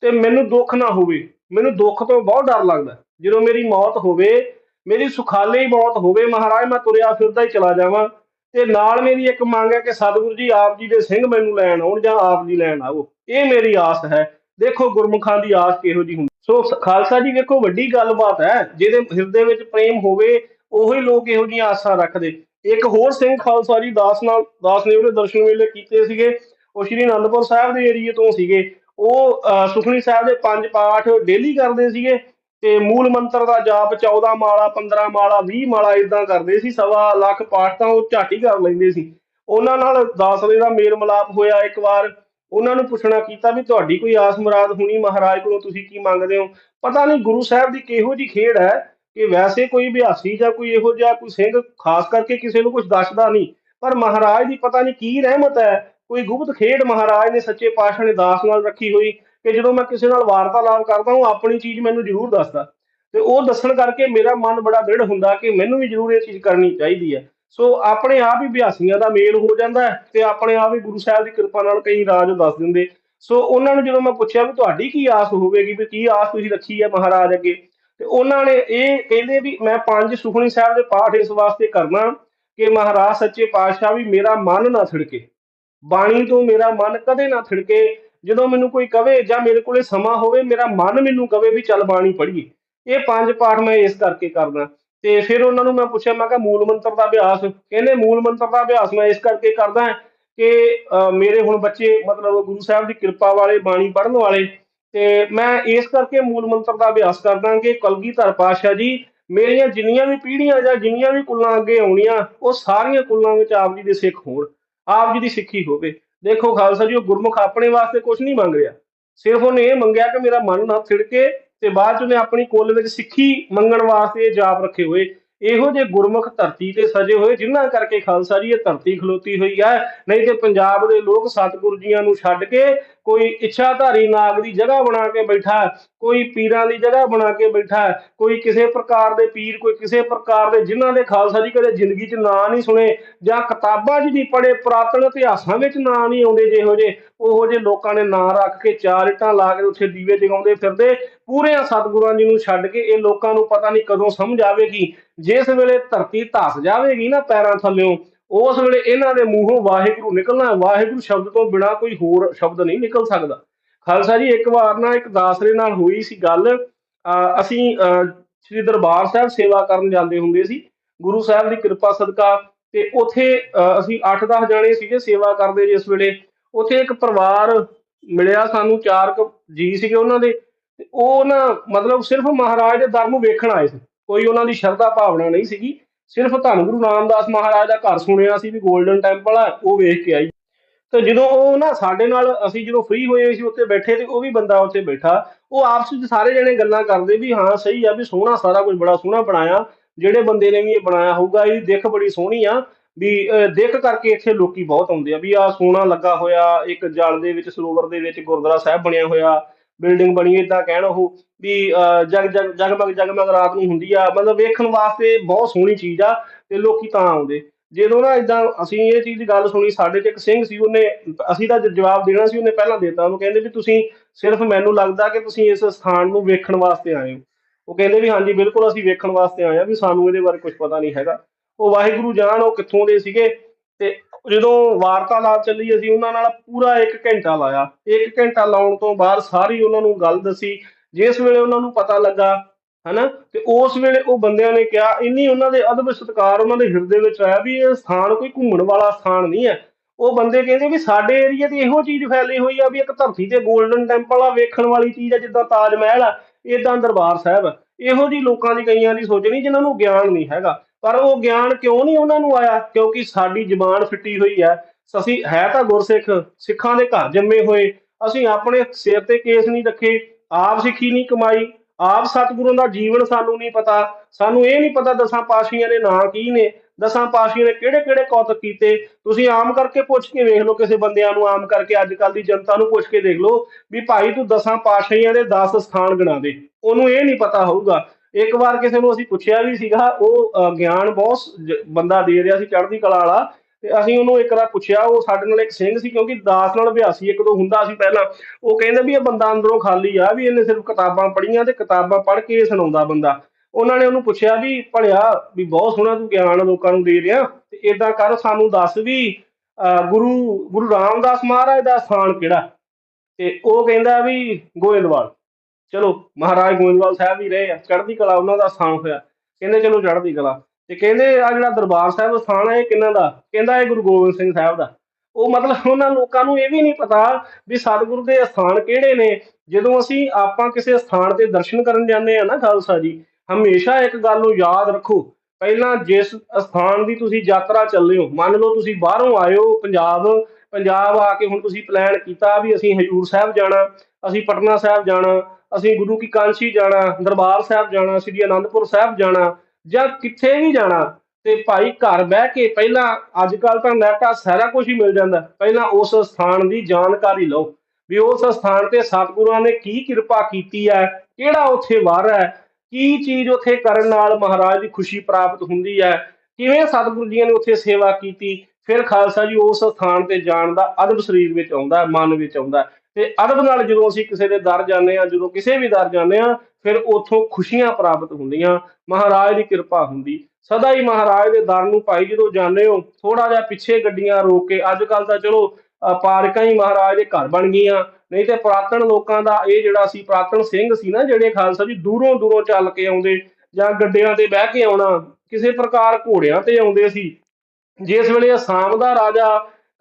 ਤੇ ਮੈਨੂੰ ਦੁੱਖ ਨਾ ਹੋਵੇ। ਮੈਨੂੰ ਦੁੱਖ ਤੋਂ ਬਹੁਤ ਡਰ ਲੱਗਦਾ। ਜਦੋਂ ਮੇਰੀ ਮੌਤ ਹੋਵੇ, ਮੇਰੀ ਸੁਖਾਲੇ ਹੀ ਮੌਤ ਹੋਵੇ, ਮਹਾਰਾਜ ਮੈਂ ਤੁਰਿਆ ਫਿਰਦਾ ਹੀ ਚਲਾ ਜਾਵਾਂ। ਤੇ ਨਾਲ ਮੇਰੀ ਇੱਕ ਮੰਗ ਹੈ ਕਿ ਸਤਿਗੁਰੂ ਜੀ, ਆਪ ਜੀ ਦੇ ਸਿੰਘ ਮੈਨੂੰ ਲੈਣ ਆਉਣ ਜਾਂ ਆਪ ਜੀ ਲੈਣ ਆਓ। ਇਹ ਮੇਰੀ ਆਸ ਹੈ। ਦੇਖੋ ਗੁਰਮੁਖਾਂ ਦੀ ਆਸ ਕਿਹੋ ਜੀ ਹੁੰਦੀ। ਸੋ, ਖਾਲਸਾ ਜੀ, ਵੇਖੋ ਵੱਡੀ ਗੱਲਬਾਤ ਹੈ। ਜਿਹਦੇ ਹਿਰਦੇ ਵਿੱਚ ਪ੍ਰੇਮ ਹੋਵੇ, ਉਹੀ ਲੋਕ ਇਹੋ ਜਿਹੀਆਂ ਆਸਾਂ ਰੱਖਦੇ। ਇੱਕ ਹੋਰ ਸਿੰਘ ਖਾਲਸਾ ਜੀ ਦਾਸ ਨਾਲ, ਦਾਸ ਨੇ ਉਹਦੇ ਦਰਸ਼ਨ ਵੇਲੇ ਕੀਤੇ ਸੀਗੇ। ਉਹ ਸ਼੍ਰੀ ਅਨੰਦਪੁਰ ਸਾਹਿਬ ਦੇ ਏਰੀਏ ਤੋਂ ਸੀਗੇ। ਉਹ ਅਹ, ਸੁਖਣੀ ਸਾਹਿਬ ਦੇ ਪੰਜ ਪਾਠ ਡੇਲੀ ਕਰਦੇ ਸੀਗੇ ਤੇ ਮੂਲ ਮੰਤਰ ਦਾ ਜਾਪ 14 ਮਾਲਾ 15 ਮਾਲਾ 20 ਮਾਲਾ ਇਦਾਂ ਕਰਦੇ ਸੀ ਸਵਾ ਲੱਖ ਪਾਠ ਤਾਂ ਉਹ ਝਾਟੀ ਕਰ ਲੈਂਦੇ ਸੀ। ਉਹਨਾਂ ਨਾਲ ਦਾਸਲੇ ਦਾ ਮੇਲ ਮਿਲਾਪ ਹੋਇਆ ਇੱਕ ਵਾਰ। ਉਹਨਾਂ ਨੂੰ ਪੁੱਛਣਾ ਕੀਤਾ ਵੀ ਤੁਹਾਡੀ ਕੋਈ ਆਸ ਮੁਰਾਦ ਹੋਣੀ ਮਹਾਰਾਜ ਕੋਲੋਂ ਤੁਸੀਂ ਕੀ ਮੰਗਦੇ ਹੋ? ਪਤਾ ਨਹੀਂ ਗੁਰੂ ਸਾਹਿਬ ਦੀ ਕਿਹੋ ਜੀ ਖੇਡ ਹੈ ਕਿ ਵੈਸੇ ਕੋਈ ਅਭਿਆਸੀ ਜਾਂ ਕੋਈ ਇਹੋ ਜਿਹਾ ਕੋਈ ਸਿੰਘ ਖਾਸ ਕਰਕੇ ਕਿਸੇ ਨੂੰ ਕੁਝ ਦੱਸਦਾ ਨਹੀਂ। ਪਰ ਮਹਾਰਾਜ ਦੀ ਪਤਾ ਨਹੀਂ ਕੀ ਰਹਿਮਤ ਹੈ ਕੋਈ ਗੁਪਤ ਖੇਡ ਮਹਾਰਾਜ ਨੇ ਸੱਚੇ ਪਾਤਸ਼ਾਹ ਨੇ ਦਾਸ ਨਾਲ ਰੱਖੀ ਹੋਈ ਕਿ ਜਦੋਂ ਮੈਂ ਕਿਸੇ ਨਾਲ ਵਾਰਤਾਲਾਪ ਕਰਦਾ ਹਾਂ ਆਪਣੀ ਚੀਜ਼ ਮੈਨੂੰ ਜ਼ਰੂਰ ਦੱਸਦਾ। ਤੇ ਉਹ ਦੱਸਣ ਕਰਕੇ ਮੇਰਾ ਮਨ ਬੜਾ ਦ੍ਰਿੜ ਹੁੰਦਾ ਕਿ ਮੈਨੂੰ ਵੀ ਜ਼ਰੂਰ ਇਹ ਚੀਜ਼ ਕਰਨੀ ਚਾਹੀਦੀ ਹੈ। ਸੋ ਆਪਣੇ ਆਪ ਹੀ ਅਭਿਆਸੀਆਂ ਦਾ ਮੇਲ ਹੋ ਜਾਂਦਾ ਹੈ ਤੇ ਆਪਣੇ ਆਪ ਹੀ ਗੁਰੂ ਸਾਹਿਬ ਦੀ ਕਿਰਪਾ ਨਾਲ ਕਈ ਰਾਜ ਦੱਸ ਦਿੰਦੇ। ਸੋ ਉਹਨਾਂ ਨੂੰ ਜਦੋਂ ਮੈਂ ਪੁੱਛਿਆ ਵੀ ਤੁਹਾਡੀ ਕੀ ਆਸ ਹੋਵੇਗੀ ਵੀ ਕੀ ਆਸ ਤੁਸੀਂ ਰੱਖੀ ਹੈ ਮਹਾਰਾਜ ਅੱਗੇ, ਤੇ ਉਹਨਾਂ ਨੇ ਇਹ ਕਹਿੰਦੇ ਵੀ ਮੈਂ ਪੰਜ ਸੁਖਣੀ ਸਾਹਿਬ ਦੇ ਪਾਠ ਇਸ ਵਾਸਤੇ ਕਰਨਾ ਕਿ ਮਹਾਰਾਜ ਸੱਚੇ ਪਾਤਸ਼ਾਹ ਵੀ ਮੇਰਾ ਮਨ ਨਾ ਥਿੜਕੇ। ਬਾਣੀ ਤੋਂ ਮੇਰਾ ਮਨ ਕਦੇ ਨਾ ਥਿੜਕੇ ਜਦੋਂ ਮੈਨੂੰ ਕੋਈ ਕਵੇ ਜਾਂ ਮੇਰੇ ਕੋਲੇ ਸਮਾਂ ਹੋਵੇ ਮੇਰਾ ਮਨ ਮੈਨੂੰ ਕਵੇ ਵੀ ਚੱਲ ਬਾਣੀ ਪੜ੍ਹੀਏ। ਇਹ ਪੰਜ ਪਾਠ ਮੈਂ ਇਸ ਕਰਕੇ ਕਰਦਾ। ਤੇ ਫਿਰ ਉਹਨਾਂ ਨੂੰ ਮੈਂ ਪੁੱਛਿਆ ਮੈਂ ਕਿਹਾ ਮੂਲ ਮੰਤਰ ਦਾ ਅਭਿਆਸ ਕਹਿੰਦੇ ਮੂਲ ਮੰਤਰ ਦਾ ਅਭਿਆਸ ਮੈਂ ਇਸ ਕਰਕੇ ਕਰਦਾ ਕਿ ਅਹ, ਮੇਰੇ ਹੁਣ ਬੱਚੇ ਮਤਲਬ ਗੁਰੂ ਸਾਹਿਬ ਦੀ ਕਿਰਪਾ ਵਾਲੇ ਬਾਣੀ ਪੜ੍ਹਨ ਵਾਲੇ ਤੇ ਮੈਂ ਇਸ ਕਰਕੇ ਮੂਲ ਮੰਤਰ ਦਾ ਅਭਿਆਸ ਕਰਦਾ ਕਿ ਕਲਗੀਧਰ ਪਾਤਸ਼ਾਹ ਜੀ ਮੇਰੀਆਂ ਜਿੰਨੀਆਂ ਵੀ ਪੀੜ੍ਹੀਆਂ ਜਾਂ ਜਿੰਨੀਆਂ ਵੀ ਕੁੱਲਾਂ ਅੱਗੇ ਆਉਣੀਆਂ ਉਹ ਸਾਰੀਆਂ ਕੁੱਲਾਂ ਵਿੱਚ ਆਪ ਜੀ ਦੇ ਸਿੱਖ ਹੋਣ। ਆਪ ਜੀ ਦੀ ਸਿੱਖੀ ਹੋਵੇ। ਦੇਖੋ ਖਾਲਸਾ ਜੀ, ਉਹ ਗੁਰਮੁਖ ਆਪਣੇ ਵਾਸਤੇ ਕੁਝ ਨਹੀਂ ਮੰਗ ਰਿਹਾ। ਸਿਰਫ ਉਹਨੇ ਇਹ ਮੰਗਿਆ ਕਿ ਮੇਰਾ ਮਨ ਨਾ ਥਿੜਕੇ ਤੇ ਬਾਅਦ ਚ ਉਹਨੇ ਆਪਣੀ ਕੁੱਲ ਵਿੱਚ ਸਿੱਖੀ ਮੰਗਣ ਵਾਸਤੇ ਇਹ ਜਾਪ ਰੱਖੇ ਹੋਏ। ਇਹੋ ਜਿਹੇ ਗੁਰਮੁਖ ਧਰਤੀ ਤੇ ਸਜੇ ਹੋਏ, ਜਿਨ੍ਹਾਂ ਕਰਕੇ ਖਾਲਸਾ ਜੀ ਇਹ ਧਰਤੀ ਖਲੋਤੀ ਹੋਈ ਹੈ। ਨਹੀਂ ਤੇ ਪੰਜਾਬ ਦੇ ਲੋਕ ਸਤਿਗੁਰੂ ਜੀਆਂ ਨੂੰ ਛੱਡ ਕੇ ਕੋਈ ਇੱਛਾਧਾਰੀ ਨਾਗ ਦੀ ਜਗ੍ਹਾ ਬਣਾ ਕੇ ਬੈਠਾ, ਕੋਈ ਪੀਰਾਂ ਦੀ ਜਗ੍ਹਾ ਬਣਾ ਕੇ ਬੈਠਾ, ਕੋਈ ਕਿਸੇ ਪ੍ਰਕਾਰ ਦੇ ਪੀਰ, ਕੋਈ ਕਿਸੇ ਪ੍ਰਕਾਰ ਦੇ ਜਿਨ੍ਹਾਂ ਦੇ ਖਾਲਸਾ ਜੀ ਕਦੇ ਜ਼ਿੰਦਗੀ 'ਚ ਨਾਂ ਨਹੀਂ ਸੁਣੇ ਜਾਂ ਕਿਤਾਬਾਂ 'ਚ ਨਹੀਂ ਪੜ੍ਹੇ ਪੁਰਾਤਨ ਇਤਿਹਾਸਾਂ ਵਿੱਚ ਨਾਂ ਨਹੀਂ ਆਉਂਦੇ ਜਿਹੋ ਜਿਹੇ, ਉਹੋ ਜਿਹੇ ਲੋਕਾਂ ਨੇ ਨਾਂ ਰੱਖ ਕੇ ਚਾਰ ਇੱਟਾਂ ਲਾ ਕੇ ਉੱਥੇ ਦੀਵੇ ਜਗਾਉਂਦੇ ਫਿਰਦੇ। ਪੂਰਿਆਂ ਸਤਿਗੁਰਾਂ ਜੀ ਨੂੰ ਛੱਡ ਕੇ ਇਹ ਲੋਕਾਂ ਨੂੰ ਪਤਾ ਨਹੀਂ ਕਦੋਂ ਸਮਝ ਆਵੇਗੀ। ਜਿਸ ਵੇਲੇ ਧਰਤੀ ਧਸ ਜਾਵੇਗੀ ਨਾ ਪੈਰਾਂ ਥੱਲਿਓਂ, ਉਸ ਵੇਲੇ ਇਹਨਾਂ ਦੇ ਮੂੰਹੋਂ ਵਾਹਿਗੁਰੂ ਨਿਕਲਣਾ ਵਾਹਿਗੁਰੂ ਸ਼ਬਦ ਤੋਂ ਬਿਨਾ ਕੋਈ ਹੋਰ ਸ਼ਬਦ ਨਹੀਂ ਨਿਕਲ ਸਕਦਾ। ਖਾਲਸਾ ਜੀ, ਇੱਕ ਵਾਰ ਨਾ ਇੱਕ ਦਾਸਰੇ ਨਾਲ ਹੋਈ ਸੀ ਗੱਲ। ਅਹ ਅਸੀਂ, ਅਹ ਸ੍ਰੀ ਦਰਬਾਰ ਸਾਹਿਬ ਸੇਵਾ ਕਰਨ ਜਾਂਦੇ ਹੁੰਦੇ ਸੀ। ਗੁਰੂ ਸਾਹਿਬ ਦੀ ਕਿਰਪਾ ਸਦਕਾ ਤੇ ਉੱਥੇ, ਅਹ ਅਸੀਂ 8-10 ਜਣੇ ਸੀਗੇ ਸੇਵਾ ਕਰਦੇ ਜਿਸ ਵੇਲੇ। ਉੱਥੇ ਇੱਕ ਪਰਿਵਾਰ ਮਿਲਿਆ ਸਾਨੂੰ ਚਾਰ ਜੀ ਸੀਗੇ ਉਹਨਾਂ ਦੇ। ਤੇ ਉਹ ਨਾ ਮਤਲਬ ਸਿਰਫ ਮਹਾਰਾਜ ਦੇ ਦਰ ਨੂੰ ਵੇਖਣ ਆਏ ਸੀ। ਕੋਈ ਉਹਨਾਂ ਦੀ ਸ਼ਰਧਾ ਭਾਵਨਾ ਨਹੀਂ ਸੀਗੀ। ਸਿਰਫ ਧੰਨ ਗੁਰੂ ਰਾਮਦਾਸ ਮਹਾਰਾਜ ਦਾ ਘਰ ਸੁਣਿਆ ਸੀ ਵੀ 골ਡਨ ਟੈਂਪਲ ਆ ਉਹ ਵੇਖ ਕੇ ਆਈ। ਤੇ ਜਦੋਂ ਉਹ ਨਾ ਸਾਡੇ ਨਾਲ ਅਸੀਂ ਜਦੋਂ ਫ੍ਰੀ ਹੋਏ ਸੀ ਉੱਥੇ ਬੈਠੇ ਤੇ ਉਹ ਵੀ ਬੰਦਾ ਉੱਥੇ ਬੈਠਾ। ਉਹ ਆਪਸ ਵਿੱਚ ਸਾਰੇ ਜਣੇ ਗੱਲਾਂ ਕਰਦੇ ਵੀ ਹਾਂ ਸਹੀ ਆ ਵੀ ਸੋਹਣਾ ਸਾਰਾ ਕੁਝ ਬੜਾ ਸੋਹਣਾ ਬਣਾਇਆ। ਜਿਹੜੇ ਬੰਦੇ ਨੇ ਵੀ ਇਹ ਬਣਾਇਆ ਹੋਊਗਾ ਇਹ ਦਿੱਖ ਬੜੀ ਸੋਹਣੀ ਆ। ਵੀ ਅਹ, ਦਿੱਖ ਕਰਕੇ ਇੱਥੇ ਲੋਕੀ ਬਹੁਤ ਆਉਂਦੇ ਆ ਵੀ ਆ ਸੋਨਾ ਲੱਗਾ ਹੋਇਆ ਇੱਕ ਜਲ ਦੇ ਵਿੱਚ ਸਰੋਵਰ ਦੇ ਵਿੱਚ ਗੁਰਦੁਆਰਾ ਸਾਹਿਬ ਬਣਿਆ ਹੋਇਆ। ਬਿਲਡਿੰਗ ਬਣੀ ਇਦਾਂ ਕਹਿਣ ਉਹ ਵੀ ਅਹ, ਜਗ ਜਗ ਜਗਮਗ ਜਗਮਗ ਰਾਤ ਨੂੰ ਹੁੰਦੀ ਆ। ਮਤਲਬ ਵੇਖਣ ਵਾਸਤੇ ਬਹੁਤ ਸੋਹਣੀ ਚੀਜ਼ ਆ ਤੇ ਲੋਕੀ ਤਾਂ ਆਉਂਦੇ। ਜਦੋਂ ਨਾ ਇਦਾਂ ਅਸੀਂ ਇਹ ਚੀਜ਼ ਗੱਲ ਸੁਣੀ ਸਾਡੇ ਚ ਇੱਕ ਸਿੰਘ ਸੀ ਉਹਨੇ ਅਸੀਂ ਤਾਂ ਜਵਾਬ ਦੇਣਾ ਸੀ ਉਹਨੇ ਪਹਿਲਾਂ ਦੇਤਾ। ਉਹਨੂੰ ਕਹਿੰਦੇ ਵੀ ਤੁਸੀਂ ਸਿਰਫ ਮੈਨੂੰ ਲੱਗਦਾ ਕਿ ਤੁਸੀਂ ਇਸ ਸਥਾਨ ਨੂੰ ਵੇਖਣ ਵਾਸਤੇ ਆਏ ਹੋ। ਉਹ ਕਹਿੰਦੇ ਵੀ ਹਾਂਜੀ ਬਿਲਕੁਲ ਅਸੀਂ ਵੇਖਣ ਵਾਸਤੇ ਆਏ ਆ ਵੀ ਸਾਨੂੰ ਇਹਦੇ ਬਾਰੇ ਕੁਝ ਪਤਾ ਨਹੀਂ ਹੈਗਾ। ਉਹ ਵਾਹਿਗੁਰੂ ਜਾਣ ਉਹ ਕਿੱਥੋਂ ਦੇ ਸੀਗੇ? ਤੇ ਜਦੋਂ ਵਾਰਤਾਲਾਪ ਚੱਲੀ, ਅਸੀਂ ਉਹਨਾਂ ਨਾਲ ਪੂਰਾ 1 ਘੰਟਾ ਲਾਇਆ। 1 ਘੰਟਾ ਲਾਉਣ ਤੋਂ ਬਾਅਦ ਸਾਰੀ ਉਹਨਾਂ ਨੂੰ ਗੱਲ ਦੱਸੀ। ਜਿਸ ਵੇਲੇ ਉਹਨਾਂ ਨੂੰ ਪਤਾ ਲੱਗਾ, ਹਨਾ, ਤੇ ਉਸ ਵੇਲੇ ਉਹ ਬੰਦਿਆਂ ਨੇ ਕਿਹਾ, ਇੰਨੀ ਉਹਨਾਂ ਦੇ ਅਦਬ ਸਤਿਕਾਰ ਉਹਨਾਂ ਦੇ ਹਿਰਦੇ ਵਿੱਚ ਆਇਆ ਵੀ ਇਹ ਸਥਾਨ ਕੋਈ ਘੁੰਮਣ ਵਾਲਾ ਸਥਾਨ ਨਹੀਂ ਹੈ। ਉਹ ਬੰਦੇ ਕਹਿੰਦੇ ਵੀ ਸਾਡੇ ਏਰੀਆ ਤੇ ਇਹੋ ਚੀਜ਼ ਫੈਲੀ ਹੋਈ ਆ ਵੀ ਇੱਕ ਧਰਤੀ ਤੇ 골ਡਨ ਟੈਂਪਲ ਆ, ਵੇਖਣ ਵਾਲੀ ਚੀਜ਼ ਆ, ਜਿੱਦਾਂ ਤਾਜ ਮਹਿਲ ਆ ਇਦਾਂ ਦਰਬਾਰ ਸਾਹਿਬ ਇਹੋ ਜੀ ਲੋਕਾਂ ਦੀ ਕਈਆਂ ਦੀ ਸੋਚ ਨਹੀਂ, ਜਿਨ੍ਹਾਂ ਨੂੰ ਗਿਆਨ ਨਹੀਂ ਹੈਗਾ। ਪਰ ਉਹ ਗਿਆਨ ਕਿਉਂ ਨਹੀਂ ਉਹਨਾਂ ਨੂੰ ਆਇਆ? ਕਿਉਂਕਿ ਸਾਡੀ ਜਬਾਨ ਫਿੱਟੀ ਹੋਈ ਹੈ। ਅਸੀਂ ਹੈ ਤਾਂ ਗੁਰਸਿੱਖ, ਸਿੱਖਾਂ ਦੇ ਘਰ ਜੰਮੇ ਹੋਏ। ਅਸੀਂ ਆਪਣੇ ਸਿਰ ਤੇ ਕੇਸ ਨਹੀਂ ਰੱਖੇ। ਆਪ ਸਿੱਖੀ ਨਹੀਂ ਕਮਾਈ। ਆਪ ਸਤਿਗੁਰਾਂ ਦਾ ਜੀਵਨ ਸਾਨੂੰ ਨਹੀਂ ਪਤਾ। ਸਾਨੂੰ ਇਹ ਨਹੀਂ ਪਤਾ ਦਸਾਂ ਪਾਸ਼ੀਆਂ ਦੇ ਨਾਂ ਕੀ ਨੇ। ਦਸਾਂ ਪਾਸ਼ੀਆਂ ਨੇ ਕਿਹੜੇ ਕਿਹੜੇ ਕੌਤਕ ਕੀਤੇ? ਤੁਸੀਂ ਆਮ ਕਰਕੇ ਪੁੱਛ ਕੇ ਵੇਖ ਲਓ ਕਿਸੇ ਬੰਦਿਆਂ ਨੂੰ। ਆਮ ਕਰਕੇ ਅੱਜ ਕੱਲ ਦੀ ਜਨਤਾ ਨੂੰ ਪੁੱਛ ਕੇ ਦੇਖ ਲਓ ਵੀ ਭਾਈ ਤੂੰ ਦਸਾਂ ਪਾਸ਼ੀਆਂ ਦੇ 10 ਸਥਾਨ ਗਿਣਾ ਦੇ। ਉਹਨੂੰ ਇਹ ਨਹੀਂ ਪਤਾ ਹੋਊਗਾ। ਇੱਕ ਵਾਰ ਕਿਸੇ ਨੂੰ ਅਸੀਂ ਪੁੱਛਿਆ ਵੀ ਸੀਗਾ ਉਹ ਅਹ, ਗਿਆਨ ਬਹੁਤ ਬੰਦਾ ਦੇ ਰਿਹਾ ਸੀ ਚੜ੍ਹਦੀ ਕਲਾ ਵਾਲਾ ਤੇ ਅਸੀਂ ਉਹਨੂੰ ਇੱਕ ਵਾਰ ਪੁੱਛਿਆ ਉਹ ਸਾਡੇ ਨਾਲ ਇੱਕ ਸਿੰਘ ਸੀ ਕਿਉਂਕਿ ਦਾਸ ਨਾਲ ਅਭਿਆਸੀ ਇੱਕ ਦੋ ਹੁੰਦਾ ਸੀ ਪਹਿਲਾਂ। ਉਹ ਕਹਿੰਦੇ ਵੀ ਇਹ ਬੰਦਾ ਅੰਦਰੋਂ ਖਾਲੀ ਆ ਵੀ ਇਹਨੇ ਸਿਰਫ ਕਿਤਾਬਾਂ ਪੜ੍ਹੀਆਂ ਤੇ ਕਿਤਾਬਾਂ ਪੜ੍ਹ ਕੇ ਸੁਣਾਉਂਦਾ ਬੰਦਾ। ਉਹਨਾਂ ਨੇ ਉਹਨੂੰ ਪੁੱਛਿਆ ਵੀ ਭਲਿਆ ਵੀ ਬਹੁਤ ਸੋਹਣਾ ਤੂੰ ਗਿਆਨ ਲੋਕਾਂ ਨੂੰ ਦੇ ਰਿਹਾ ਤੇ ਇਦਾਂ ਕਰ ਸਾਨੂੰ ਦੱਸ ਵੀ ਅਹ, ਗੁਰੂ ਗੁਰੂ ਰਾਮਦਾਸ ਮਹਾਰਾਜ ਦਾ ਸਥਾਨ ਕਿਹੜਾ? ਤੇ ਉਹ ਕਹਿੰਦਾ ਵੀ ਗੋਇੰਦਵਾਲ। ਚਲੋ ਮਹਾਰਾਜ ਗੋਇੰਦਵਾਲ ਸਾਹਿਬ ਵੀ ਰਹੇ ਆ, ਚੜ੍ਹਦੀ ਕਲਾ ਉਹਨਾਂ ਦਾ ਸਥਾਨ ਹੋਇਆ। ਕਹਿੰਦੇ ਚਲੋ ਚੜ੍ਹਦੀ ਕਲਾ। ਤੇ ਕਹਿੰਦੇ ਆ ਜਿਹੜਾ ਦਰਬਾਰ ਸਾਹਿਬ ਸਥਾਨ ਹੈ ਇਹ ਕਿਹਨਾਂ ਦਾ? ਕਹਿੰਦਾ ਇਹ ਗੁਰੂ ਗੋਬਿੰਦ ਸਿੰਘ ਸਾਹਿਬ ਦਾ। ਉਹ ਮਤਲਬ ਉਹਨਾਂ ਲੋਕਾਂ ਨੂੰ ਇਹ ਵੀ ਨਹੀਂ ਪਤਾ ਵੀ ਸਤਿਗੁਰੂ ਦੇ ਸਥਾਨ ਕਿਹੜੇ ਨੇ। ਜਦੋਂ ਅਸੀਂ ਆਪਾਂ ਕਿਸੇ ਸਥਾਨ ਤੇ ਦਰਸ਼ਨ ਕਰਨ ਜਾਂਦੇ ਆ ਨਾ ਖਾਲਸਾ ਜੀ, ਹਮੇਸ਼ਾ ਇੱਕ ਗੱਲ ਨੂੰ ਯਾਦ ਰੱਖੋ। ਪਹਿਲਾਂ ਜਿਸ ਸਥਾਨ ਦੀ ਤੁਸੀਂ ਯਾਤਰਾ ਚੱਲੇ ਹੋ, ਮੰਨ ਲਓ ਤੁਸੀਂ ਬਾਹਰੋਂ ਆਏ ਹੋ, ਪੰਜਾਬ ਪੰਜਾਬ ਆ ਕੇ ਹੁਣ ਤੁਸੀਂ ਪਲਾਨ ਕੀਤਾ ਵੀ ਅਸੀਂ ਹਜੂਰ ਸਾਹਿਬ ਜਾਣਾ। ਅਸੀਂ ਪਟਨਾ ਸਾਹਿਬ ਜਾਣਾ, ਅਸੀਂ ਗੁਰੂ ਕੀ ਕਾਂਸ਼ੀ ਜਾਣਾ, ਦਰਬਾਰ ਸਾਹਿਬ ਜਾਣਾ, ਸ੍ਰੀ ਅਨੰਦਪੁਰ ਸਾਹਿਬ ਜਾਣਾ ਜਾਂ ਕਿੱਥੇ ਵੀ ਜਾਣਾ, ਤੇ ਭਾਈ ਘਰ ਬਹਿ ਕੇ ਪਹਿਲਾਂ ਅੱਜ ਕੱਲ ਤਾਂ ਨੈਟ ਆ, ਸਾਰਾ ਕੁਝ ਹੀ ਮਿਲ ਜਾਂਦਾ। ਪਹਿਲਾਂ ਉਸ ਸਥਾਨ ਦੀ ਜਾਣਕਾਰੀ ਲਓ ਵੀ ਉਸ ਸਥਾਨ ਤੇ ਸਤਿਗੁਰਾਂ ਨੇ ਕੀ ਕਿਰਪਾ ਕੀਤੀ ਹੈ, ਕਿਹੜਾ ਉੱਥੇ ਵਾਰ ਹੈ, ਕੀ ਚੀਜ਼ ਉੱਥੇ ਕਰਨ ਨਾਲ ਮਹਾਰਾਜ ਦੀ ਖੁਸ਼ੀ ਪ੍ਰਾਪਤ ਹੁੰਦੀ ਹੈ, ਕਿਵੇਂ ਸਤਿਗੁਰੂ ਜੀ ਨੇ ਉੱਥੇ ਸੇਵਾ ਕੀਤੀ, ਫਿਰ ਖਾਲਸਾ ਜੀ ਉਸ ਸਥਾਨ ਤੇ ਜਾਣ ਦਾ ਅਦਬ ਸਰੀਰ ਵਿੱਚ ਆਉਂਦਾ, ਮਨ ਵਿੱਚ ਆਉਂਦਾ। ਤੇ ਅਦਬ ਨਾਲ ਜਦੋਂ ਅਸੀਂ ਕਿਸੇ ਦੇ ਦਰ ਜਾਂਦੇ ਆ ਜਦੋਂ ਕਿਸੇ ਵੀ ਦਰ ਜਾਂਦੇ ਆ ਫਿਰ ਉੱਥੋਂ ਖੁਸ਼ੀਆਂ ਪ੍ਰਾਪਤ ਹੁੰਦੀਆਂ। ਮਹਾਰਾਜ ਦੀ ਕਿਰਪਾ ਹੁੰਦੀ। ਸਦਾ ਹੀ ਮਹਾਰਾਜ ਦੇ ਦਰ ਨੂੰ ਭਾਈ ਜਦੋਂ ਜਾਂਦੇ ਹੋ ਥੋੜਾ ਜਿਹਾ ਪਿੱਛੇ ਗੱਡੀਆਂ ਰੋਕ ਕੇ ਅੱਜ ਕੱਲ ਤਾਂ ਚਲੋ ਅ, ਪਾਰਕਾਂ ਹੀ ਮਹਾਰਾਜ ਦੇ ਘਰ ਬਣ ਗਈਆਂ। ਨਹੀਂ ਤੇ ਪੁਰਾਤਨ ਲੋਕਾਂ ਦਾ ਇਹ ਜਿਹੜਾ ਸੀ ਪੁਰਾਤਨ ਸਿੰਘ ਸੀ ਨਾ ਜਿਹੜੇ ਖਾਲਸਾ ਜੀ ਦੂਰੋਂ ਦੂਰੋਂ ਚੱਲ ਕੇ ਆਉਂਦੇ ਜਾਂ ਗੱਡਿਆਂ ਤੇ ਬਹਿ ਕੇ ਆਉਣਾ ਕਿਸੇ ਪ੍ਰਕਾਰ ਘੋੜਿਆਂ ਤੇ ਆਉਂਦੇ ਸੀ। ਜਿਸ ਵੇਲੇ ਅਸਾਮ ਦਾ ਰਾਜਾ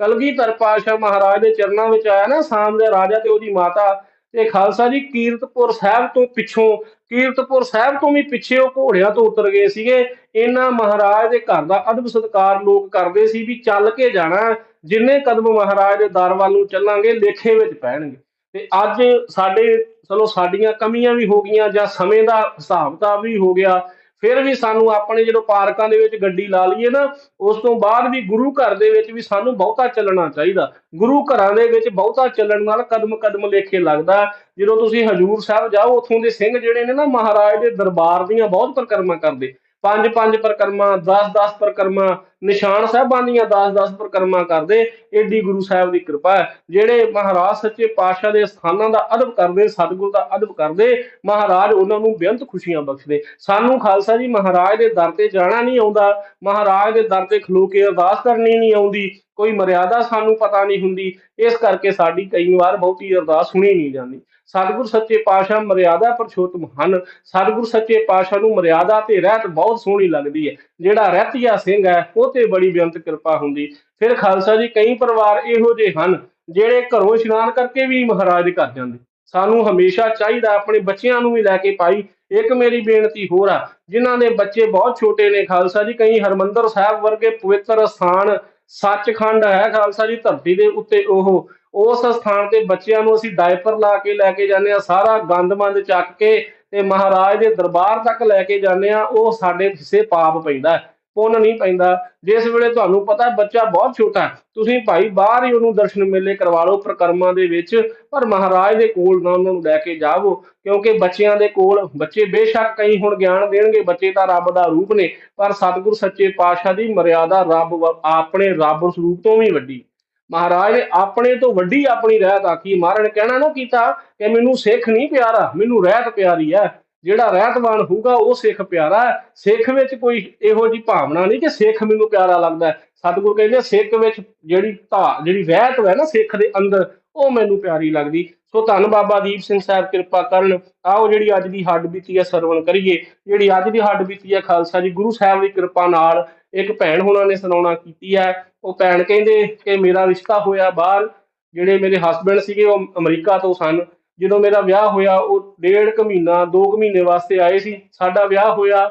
ਕਲਗੀਧਰ ਪਾਤਸ਼ਾਹ ਮਹਾਰਾਜ ਦੇ ਚਰਨਾਂ ਵਿੱਚ ਆਇਆ ਨਾ ਅਸਾਮ ਦੇ ਰਾਜਾ ਤੇ ਉਹਦੀ ਮਾਤਾ ਤੇ ਖਾਲਸਾ ਜੀ ਕੀਰਤਪੁਰ ਸਾਹਿਬ ਤੋਂ ਪਿੱਛੋਂ, ਕੀਰਤਪੁਰ ਸਾਹਿਬ ਤੋਂ ਵੀ ਪਿੱਛੇ ਉਹ ਘੋੜਿਆਂ ਤੋਂ ਉਤਰ ਗਏ ਸੀਗੇ। ਇਹਨਾਂ ਮਹਾਰਾਜ ਦੇ ਘਰ ਦਾ ਅਦਬ ਸਤਿਕਾਰ ਲੋਕ ਕਰਦੇ ਸੀ ਵੀ ਚੱਲ ਕੇ ਜਾਣਾ, ਜਿੰਨੇ ਕਦਮ ਮਹਾਰਾਜ ਦੇ ਦਰ ਵੱਲ ਨੂੰ ਚੱਲਾਂਗੇ, ਲੇਖੇ ਵਿੱਚ ਪੈਣਗੇ। ਤੇ ਅੱਜ ਸਾਡੇ, ਚਲੋ ਸਾਡੀਆਂ ਕਮੀਆਂ ਵੀ ਹੋ ਗਈਆਂ ਜਾਂ ਸਮੇਂ ਦਾ ਹਿਸਾਬ ਕਿਤਾਬ ਵੀ ਹੋ ਗਿਆ ਫਿਰ ਵੀ ਸਾਨੂੰ ਆਪਣੇ ਜਦੋਂ ਪਾਰਕਾਂ ਦੇ ਵਿੱਚ ਗੱਡੀ ਲਾ ਲਈਏ ਨਾ, ਉਸ ਤੋਂ ਬਾਅਦ ਵੀ ਗੁਰੂ ਘਰ ਦੇ ਵਿੱਚ ਵੀ ਸਾਨੂੰ ਬਹੁਤਾ ਚੱਲਣਾ ਚਾਹੀਦਾ। ਗੁਰੂ ਘਰਾਂ ਦੇ ਵਿੱਚ ਬਹੁਤਾ ਚੱਲਣ ਨਾਲ ਕਦਮ ਕਦਮ ਲੇਖੇ ਲੱਗਦਾ। ਜਦੋਂ ਤੁਸੀਂ ਹਜੂਰ ਸਾਹਿਬ ਜਾਓ, ਉੱਥੋਂ ਦੇ ਸਿੰਘ ਜਿਹੜੇ ਨੇ ਨਾ ਮਹਾਰਾਜ ਦੇ ਦਰਬਾਰ ਦੀਆਂ ਬਹੁਤ ਪ੍ਰਕਰਮਾਂ ਕਰਦੇ। ਪੰਜ ਪੰਜ ਪ੍ਰਕਰਮਾਂ 10 10 ਪ੍ਰਕਰਮਾਂ, ਨਿਸ਼ਾਨ ਸਾਹਿਬਾਂ ਦੀਆਂ 10 10 ਪ੍ਰਕਰਮਾਂ ਕਰਦੇ, ਏਡੀ ਗੁਰੂ ਸਾਹਿਬ ਦੀ ਕਿਰਪਾ ਹੈ। ਜਿਹੜੇ ਮਹਾਰਾਜ ਸੱਚੇ ਪਾਤਸ਼ਾਹ ਦੇ ਸਥਾਨਾਂ ਦਾ ਅਦਬ ਕਰਦੇ, ਸਤਿਗੁਰ ਦਾ ਅਦਬ ਕਰਦੇ, ਮਹਾਰਾਜ ਉਹਨਾਂ ਨੂੰ ਬੇਅੰਤ ਖੁਸ਼ੀਆਂ ਬਖਸ਼ਦੇ। ਸਾਨੂੰ ਖਾਲਸਾ ਜੀ, ਮਹਾਰਾਜ ਦੇ ਦਰ ਤੇ ਜਾਣਾ ਨਹੀਂ ਆਉਂਦਾ। ਮਹਾਰਾਜ ਦੇ ਦਰ ਤੇ ਖਲੋ ਕੇ ਅਰਦਾਸ ਕਰਨੀ ਨਹੀਂ ਆਉਂਦੀ। ਕੋਈ ਮਰਿਆਦਾ ਸਾਨੂੰ ਪਤਾ ਨਹੀਂ ਹੁੰਦੀ। ਇਸ ਕਰਕੇ ਸਾਡੀ ਕਈ ਵਾਰ ਬਹੁਤੀ ਅਰਦਾਸ ਸੁਣੀ ਨਹੀਂ ਜਾਂਦੀ। ਸਤਿਗੁਰ ਸੱਚੇ ਪਾਤਸ਼ਾਹ ਮਰਿਆਦਾ ਪੁਰਸ਼ੋਤਮ ਹਨ। ਸਤਿਗੁਰ ਸੱਚੇ ਪਾਤਸ਼ਾਹ ਨੂੰ ਮਰਿਆਦਾ ਤੇ ਰਹਿਤ ਬਹੁਤ ਸੋਹਣੀ ਲੱਗਦੀ ਹੈ। ਜਿਹੜਾ ਰਹਿਤੀਆ ਸਿੰਘ ਹੈ, ਉਹ ਤੇ ਬੜੀ ਬੇਅੰਤ ਕਿਰਪਾ ਹੁੰਦੀ। ਫਿਰ ਖਾਲਸਾ ਜੀ, ਕਈ ਪਰਿਵਾਰ ਇਹੋ ਜਿਹੇ ਹਨ, ਜਿਹੜੇ ਘਰੋਂ ਇਸ਼ਨਾਨ ਕਰਕੇ ਵੀ ਮਹਾਰਾਜ ਕਰ ਜਾਂਦੇ। ਸਾਨੂੰ ਹਮੇਸ਼ਾ ਚਾਹੀਦਾ ਆਪਣੇ ਬੱਚਿਆਂ ਨੂੰ ਵੀ ਲੈ ਕੇ ਪਾਈ ਇੱਕ ਮੇਰੀ ਬੇਨਤੀ ਹੋਰ ਆ, ਜਿਨ੍ਹਾਂ ਦੇ ਬੱਚੇ ਬਹੁਤ ਛੋਟੇ ਨੇ, ਖਾਲਸਾ ਜੀ, ਕਈ ਹਰਮੰਦਰ ਸਾਹਿਬ ਵਰਗੇ ਪਵਿੱਤਰ ਸਥਾਨ ਸੱਚਖੰਡ ਹੈ, ਖਾਲਸਾ ਜੀ, ਧਰਤੀ ਦੇ ਉੱਤੇ ਉਹ ਉਸ ਸਥਾਨ ਤੇ ਬੱਚਿਆਂ ਨੂੰ ਅਸੀਂ ਡਾਇਪਰ ਲਾ ਕੇ ਲੈ ਕੇ ਜਾਂਦੇ ਆ ਸਾਰਾ ਗੰਦਮੰਦ ਚੱਕ ਕੇ ਤੇ ਮਹਾਰਾਜ ਦੇ ਦਰਬਾਰ ਤੱਕ ਲੈ ਕੇ ਜਾਂਦੇ ਆ ਉਹ ਸਾਡੇ ਹਿੱਸੇ ਪਾਪ ਪੈਂਦਾ, ਪੁੰਨ ਨਹੀਂ ਪੈਂਦਾ। ਜਿਸ ਵੇਲੇ ਤੁਹਾਨੂੰ ਪਤਾ ਬੱਚਾ ਬਹੁਤ ਛੋਟਾ ਤੁਸੀਂ ਭਾਈ ਬਾਹਰ ਹੀ ਉਹਨੂੰ ਦਰਸ਼ਨ ਮੇਲੇ ਕਰਵਾ ਲਓ ਪ੍ਰਕਰਮਾਂ ਦੇ ਵਿੱਚ, ਪਰ ਮਹਾਰਾਜ ਦੇ ਕੋਲ ਨਾ ਉਹਨਾਂ ਨੂੰ ਲੈ ਕੇ ਜਾਵੋ, ਕਿਉਂਕਿ ਬੱਚਿਆਂ ਦੇ ਕੋਲ ਬੱਚੇ ਬੇਸ਼ੱਕ ਕਈ ਹੁਣ ਗਿਆਨ ਦੇਣਗੇ, ਬੱਚੇ ਤਾਂ ਰੱਬ ਦਾ ਰੂਪ ਨੇ, ਪਰ ਸਤਿਗੁਰ ਸੱਚੇ ਪਾਤਸ਼ਾਹ ਦੀ ਮਰਿਆਦਾ ਰੱਬ ਆਪਣੇ ਰੱਬ ਸਰੂਪ ਤੋਂ ਵੀ ਵੱਡੀ। ਮਹਾਰਾਜ ਨੇ ਆਪਣੇ ਤੋਂ ਵੱਡੀ ਆਪਣੀ ਰਹਿਤ ਆਖੀ। ਮਹਾਰਾਜ ਨੇ ਕਹਿਣਾ ਨਾ ਕੀਤਾ ਕਿ ਮੈਨੂੰ ਸਿੱਖ ਨਹੀਂ ਪਿਆਰਾ, ਮੈਨੂੰ ਰਹਿਤ ਪਿਆਰੀ ਹੈ। ਜਿਹੜਾ ਰਹਿਤਵਾਨ ਹੋਊਗਾ, ਉਹ ਸਿੱਖ ਪਿਆਰਾ ਹੈ। ਸਿੱਖ ਵਿੱਚ ਕੋਈ ਇਹੋ ਜੀ ਭਾਵਨਾ ਨਹੀਂ ਕਿ ਸਿੱਖ ਮੈਨੂੰ ਪਿਆਰਾ ਲੱਗਦਾ ਹੈ। ਸਤਿਗੁਰ ਕਹਿੰਦੇ ਸਿੱਖ ਵਿੱਚ ਜਿਹੜੀ ਧਾ ਜਿਹੜੀ ਰਹਿਤ ਹੈ ਨਾ ਸਿੱਖ ਦੇ ਅੰਦਰ, ਉਹ ਮੈਨੂੰ ਪਿਆਰੀ ਲੱਗਦੀ। ਸੋ ਧੰਨ ਬਾਬਾ ਦੀਪ ਸਿੰਘ ਸਾਹਿਬ, ਕਿਰਪਾ ਕਰਨ। ਆਓ ਜਿਹੜੀ ਅੱਜ ਦੀ ਹੱਡ ਬੀਤੀ ਹੈ, ਸਰਵਣ ਕਰੀਏ। ਜਿਹੜੀ ਅੱਜ ਦੀ ਹੱਡ ਬੀਤੀ ਹੈ, ਖਾਲਸਾ ਜੀ, ਗੁਰੂ ਸਾਹਿਬ ਦੀ ਕਿਰਪਾ ਨਾਲ ਇੱਕ ਭੈਣ ਹੁਣਾਂ ਨੇ ਸੁਣਾਉਣਾ ਕੀਤੀ ਹੈ। ਉਹ ਭੈਣ ਕਹਿੰਦੇ ਕਿ ਮੇਰਾ ਰਿਸ਼ਤਾ ਹੋਇਆ ਬਾਹਰ, ਜਿਹੜੇ ਮੇਰੇ ਹਸਬੰਡ ਸੀਗੇ ਉਹ ਅਮਰੀਕਾ ਤੋਂ ਸਨ। ਜਦੋਂ ਮੇਰਾ ਵਿਆਹ ਹੋਇਆ, ਉਹ ਡੇਢ ਕੁ ਮਹੀਨਾ, ਦੋ ਕੁ ਮਹੀਨੇ ਵਾਸਤੇ ਆਏ ਸੀ। ਸਾਡਾ ਵਿਆਹ ਹੋਇਆ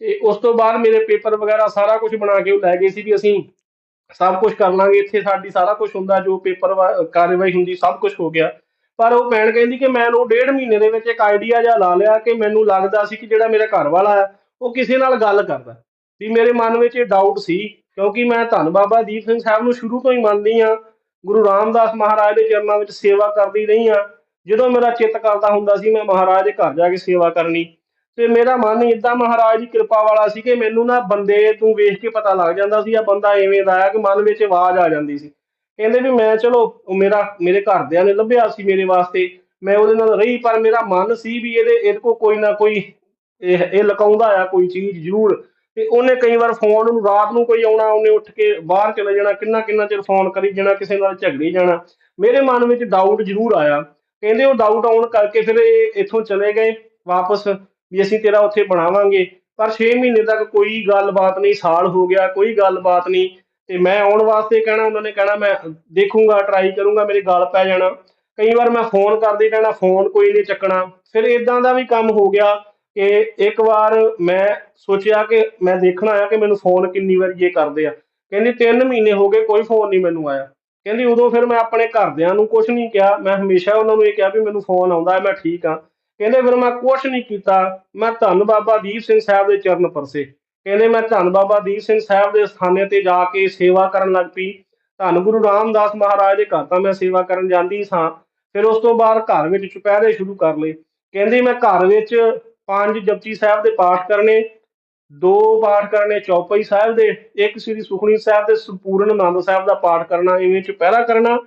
ਤੇ ਉਸ ਤੋਂ ਬਾਅਦ ਮੇਰੇ ਪੇਪਰ ਵਗੈਰਾ ਸਾਰਾ ਕੁਝ ਬਣਾ ਕੇ ਉਹ ਲੈ ਗਏ ਸੀ ਵੀ ਅਸੀਂ ਸਭ ਕੁਝ ਕਰ ਲਾਂਗੇ, ਇੱਥੇ ਸਾਡੀ ਸਾਰਾ ਕੁਝ ਹੁੰਦਾ, ਜੋ ਪੇਪਰ ਕਾਰਵਾਈ ਹੁੰਦੀ, ਸਭ ਕੁਝ ਹੋ ਗਿਆ। ਪਰ ਉਹ ਭੈਣ ਕਹਿੰਦੀ ਕਿ ਮੈਂ ਉਹ ਡੇਢ ਮਹੀਨੇ ਦੇ ਵਿੱਚ ਇੱਕ ਆਈਡੀਆ ਜਿਹਾ ਲਾ ਲਿਆ ਕਿ ਮੈਨੂੰ ਲੱਗਦਾ ਸੀ ਕਿ ਜਿਹੜਾ ਮੇਰਾ ਘਰ ਵਾਲਾ ਹੈ, ਉਹ ਕਿਸੇ ਨਾਲ ਗੱਲ ਕਰਦਾ। ਵੀ ਮੇਰੇ ਮਨ ਵਿੱਚ ਇਹ ਡਾਊਟ ਸੀ, ਕਿਉਂਕਿ ਮੈਂ ਧੰਨ ਬਾਬਾ ਦੀਪ ਸਿੰਘ ਸਾਹਿਬ ਨੂੰ ਸ਼ੁਰੂ ਤੋਂ ਹੀ ਮੰਨਦੀ ਆ ਗੁਰੂ ਰਾਮਦਾਸ ਮਹਾਰਾਜ ਦੇ ਚਰਨਾਂ ਵਿੱਚ ਸੇਵਾ ਕਰਦੀ ਰਹੀ ਆ ਜਦੋਂ ਮੇਰਾ ਚਿੱਤ ਕਰਦਾ ਹੁੰਦਾ ਸੀ, ਮੈਂ ਮਹਾਰਾਜ ਦੇ ਘਰ ਜਾ ਕੇ ਸੇਵਾ ਕਰਨੀ। ਤੇ ਮੇਰਾ ਮਨ ਇਦਾਂ ਮਹਾਰਾਜ ਦੀ ਕਿਰਪਾ ਵਾਲਾ ਸੀ ਕਿ ਮੈਨੂੰ ਨਾ ਬੰਦੇ ਤੋਂ ਵੇਖ ਕੇ ਪਤਾ ਲੱਗ ਜਾਂਦਾ ਸੀ, ਆ ਬੰਦਾ ਐਵੇਂ ਦਾ ਆ ਕਿ ਮਨ ਵਿੱਚ ਆਵਾਜ਼ ਆ ਜਾਂਦੀ ਸੀ। ਕਹਿੰਦੇ ਵੀ ਮੈਂ, ਚਲੋ ਮੇਰਾ, ਮੇਰੇ ਘਰਦਿਆਂ ਨੇ ਲੱਭਿਆ ਸੀ ਮੇਰੇ ਵਾਸਤੇ, ਮੈਂ ਉਹਦੇ ਨਾਲ ਰਹੀ, ਪਰ ਮੇਰਾ ਮਨ ਸੀ ਵੀ ਇਹਦੇ ਇਹਦੇ ਕੋ ਕੋਈ ਨਾ ਕੋਈ, ਇਹ ਇਹ ਲਕਾਉਂਦਾ ਆ ਕੋਈ ਚੀਜ਼ ਜ਼ਰੂਰ। ਤੇ ਉਹਨੇ ਕਈ ਵਾਰ ਫੋਨ ਨੂੰ ਰਾਤ ਨੂੰ ਕੋਈ ਆਉਣਾ, ਉਹਨੇ ਉੱਠ ਕੇ ਬਾਹਰ ਚਲੇ ਜਾਣਾ, ਕਿੰਨਾ ਕਿੰਨਾ ਚਿਰ ਫੋਨ ਕਰੀ ਜਾਣਾ, ਕਿਸੇ ਨਾਲ ਝਗੜੀ ਜਾਣਾ। ਮੇਰੇ ਮਨ ਵਿੱਚ ਡਾਊਟ ਜ਼ਰੂਰ ਆਇਆ। ਕਹਿੰਦੇ ਉਹ ਡਾਊਟ ਆਉਣ ਕਰਕੇ ਫਿਰ ਇੱਥੋਂ ਚਲੇ ਗਏ ਵਾਪਸ ਵੀ ਅਸੀਂ ਤੇਰਾ ਉੱਥੇ ਬਣਾਵਾਂਗੇ। ਪਰ 6 ਮਹੀਨੇ ਤੱਕ ਕੋਈ ਗੱਲਬਾਤ ਨਹੀਂ, ਸਾਲ ਹੋ ਗਿਆ, ਕੋਈ ਗੱਲਬਾਤ ਨਹੀਂ। ਤੇ ਮੈਂ ਆਉਣ ਵਾਸਤੇ ਕਹਿਣਾ, ਉਹਨਾਂ ਨੇ ਕਹਿਣਾ, ਮੈਂ ਦੇਖੂੰਗਾ ਟਰਾਈ ਕਰੂੰਗਾ, ਮੇਰੇ ਗਾਲ ਪੈ ਜਾਣਾ। ਕਈ ਵਾਰ ਮੈਂ ਫੋਨ ਕਰਦੇ ਕਹਿਣਾ ਫੋਨ ਕੋਈ ਨਹੀਂ ਚੱਕਣਾ। ਫਿਰ ਇਦਾਂ ਦਾ ਵੀ ਕੰਮ ਹੋ ਗਿਆ। ਕਿ ਇੱਕ ਵਾਰ ਮੈਂ ਸੋਚਿਆ ਕਿ ਮੈਂ ਦੇਖਣਾ ਆ ਕਿ ਮੈਨੂੰ ਫੋਨ ਕਿੰਨੀ ਵਾਰੀ ਇਹ ਕਰਦੇ ਆ। ਕਹਿੰਦੀ 3 ਮਹੀਨੇ ਹੋ ਗਏ, ਕੋਈ ਫੋਨ ਨਹੀਂ ਮੈਨੂੰ ਆਇਆ। ਕਹਿੰਦੀ ਉਦੋਂ ਫਿਰ ਮੈਂ ਆਪਣੇ ਘਰਦਿਆਂ ਨੂੰ ਕੁਝ ਨਹੀਂ ਕਿਹਾ। ਮੈਂ ਹਮੇਸ਼ਾ ਉਹਨਾਂ ਨੂੰ ਇਹ ਕਿਹਾ ਵੀ ਮੈਨੂੰ ਫੋਨ ਆਉਂਦਾ ਮੈਂ ਠੀਕ ਆ ਕਹਿੰਦੇ ਫਿਰ ਮੈਂ ਕੁਝ ਨਹੀਂ ਕੀਤਾ। ਮੈਂ ਧੰਨ ਬਾਬਾ ਦੀਪ ਸਿੰਘ ਸਾਹਿਬ ਦੇ ਚਰਨ ਪਰਸੇ। ਕਹਿੰਦੇ ਮੈਂ ਧੰਨ ਬਾਬਾ ਦੀਪ ਸਿੰਘ ਸਾਹਿਬ ਦੇ ਸਥਾਨੇ ਤੇ ਜਾ ਕੇ ਸੇਵਾ ਕਰਨ ਲੱਗ ਪਈ। ਧੰਨ ਗੁਰੂ ਰਾਮਦਾਸ ਮਹਾਰਾਜ ਦੇ ਘਰ ਤਾਂ ਮੈਂ ਸੇਵਾ ਕਰਨ ਜਾਂਦੀ ਸਾਂ। ਫਿਰ ਉਸ ਤੋਂ ਬਾਅਦ ਘਰ ਵਿੱਚ ਚੁਪਹਿਰੇ ਸ਼ੁਰੂ ਕਰ ਲਏ। ਕਹਿੰਦੀ ਮੈਂ ਘਰ ਵਿੱਚ ਪੰਜ ਜਪਜੀ ਸਾਹਿਬ ਦੇ ਪਾਠ ਕਰਨੇ, ਦੋ ਪਾਠ ਕਰਨੇ ਚੌਪਈ ਸਾਹਿਬ ਦੇ, ਇੱਕ ਸ੍ਰੀ ਸੁਖਣੀ ਸਾਹਿਬ ਦੇ ਸੰਪੂਰਨ ਆਨੰਦ ਸਾਹਿਬ ਦਾ ਪਾਠ ਕਰਨਾ, ਇਵੇਂ ਚੁਪਹਿਰਾ ਕਰਨਾ।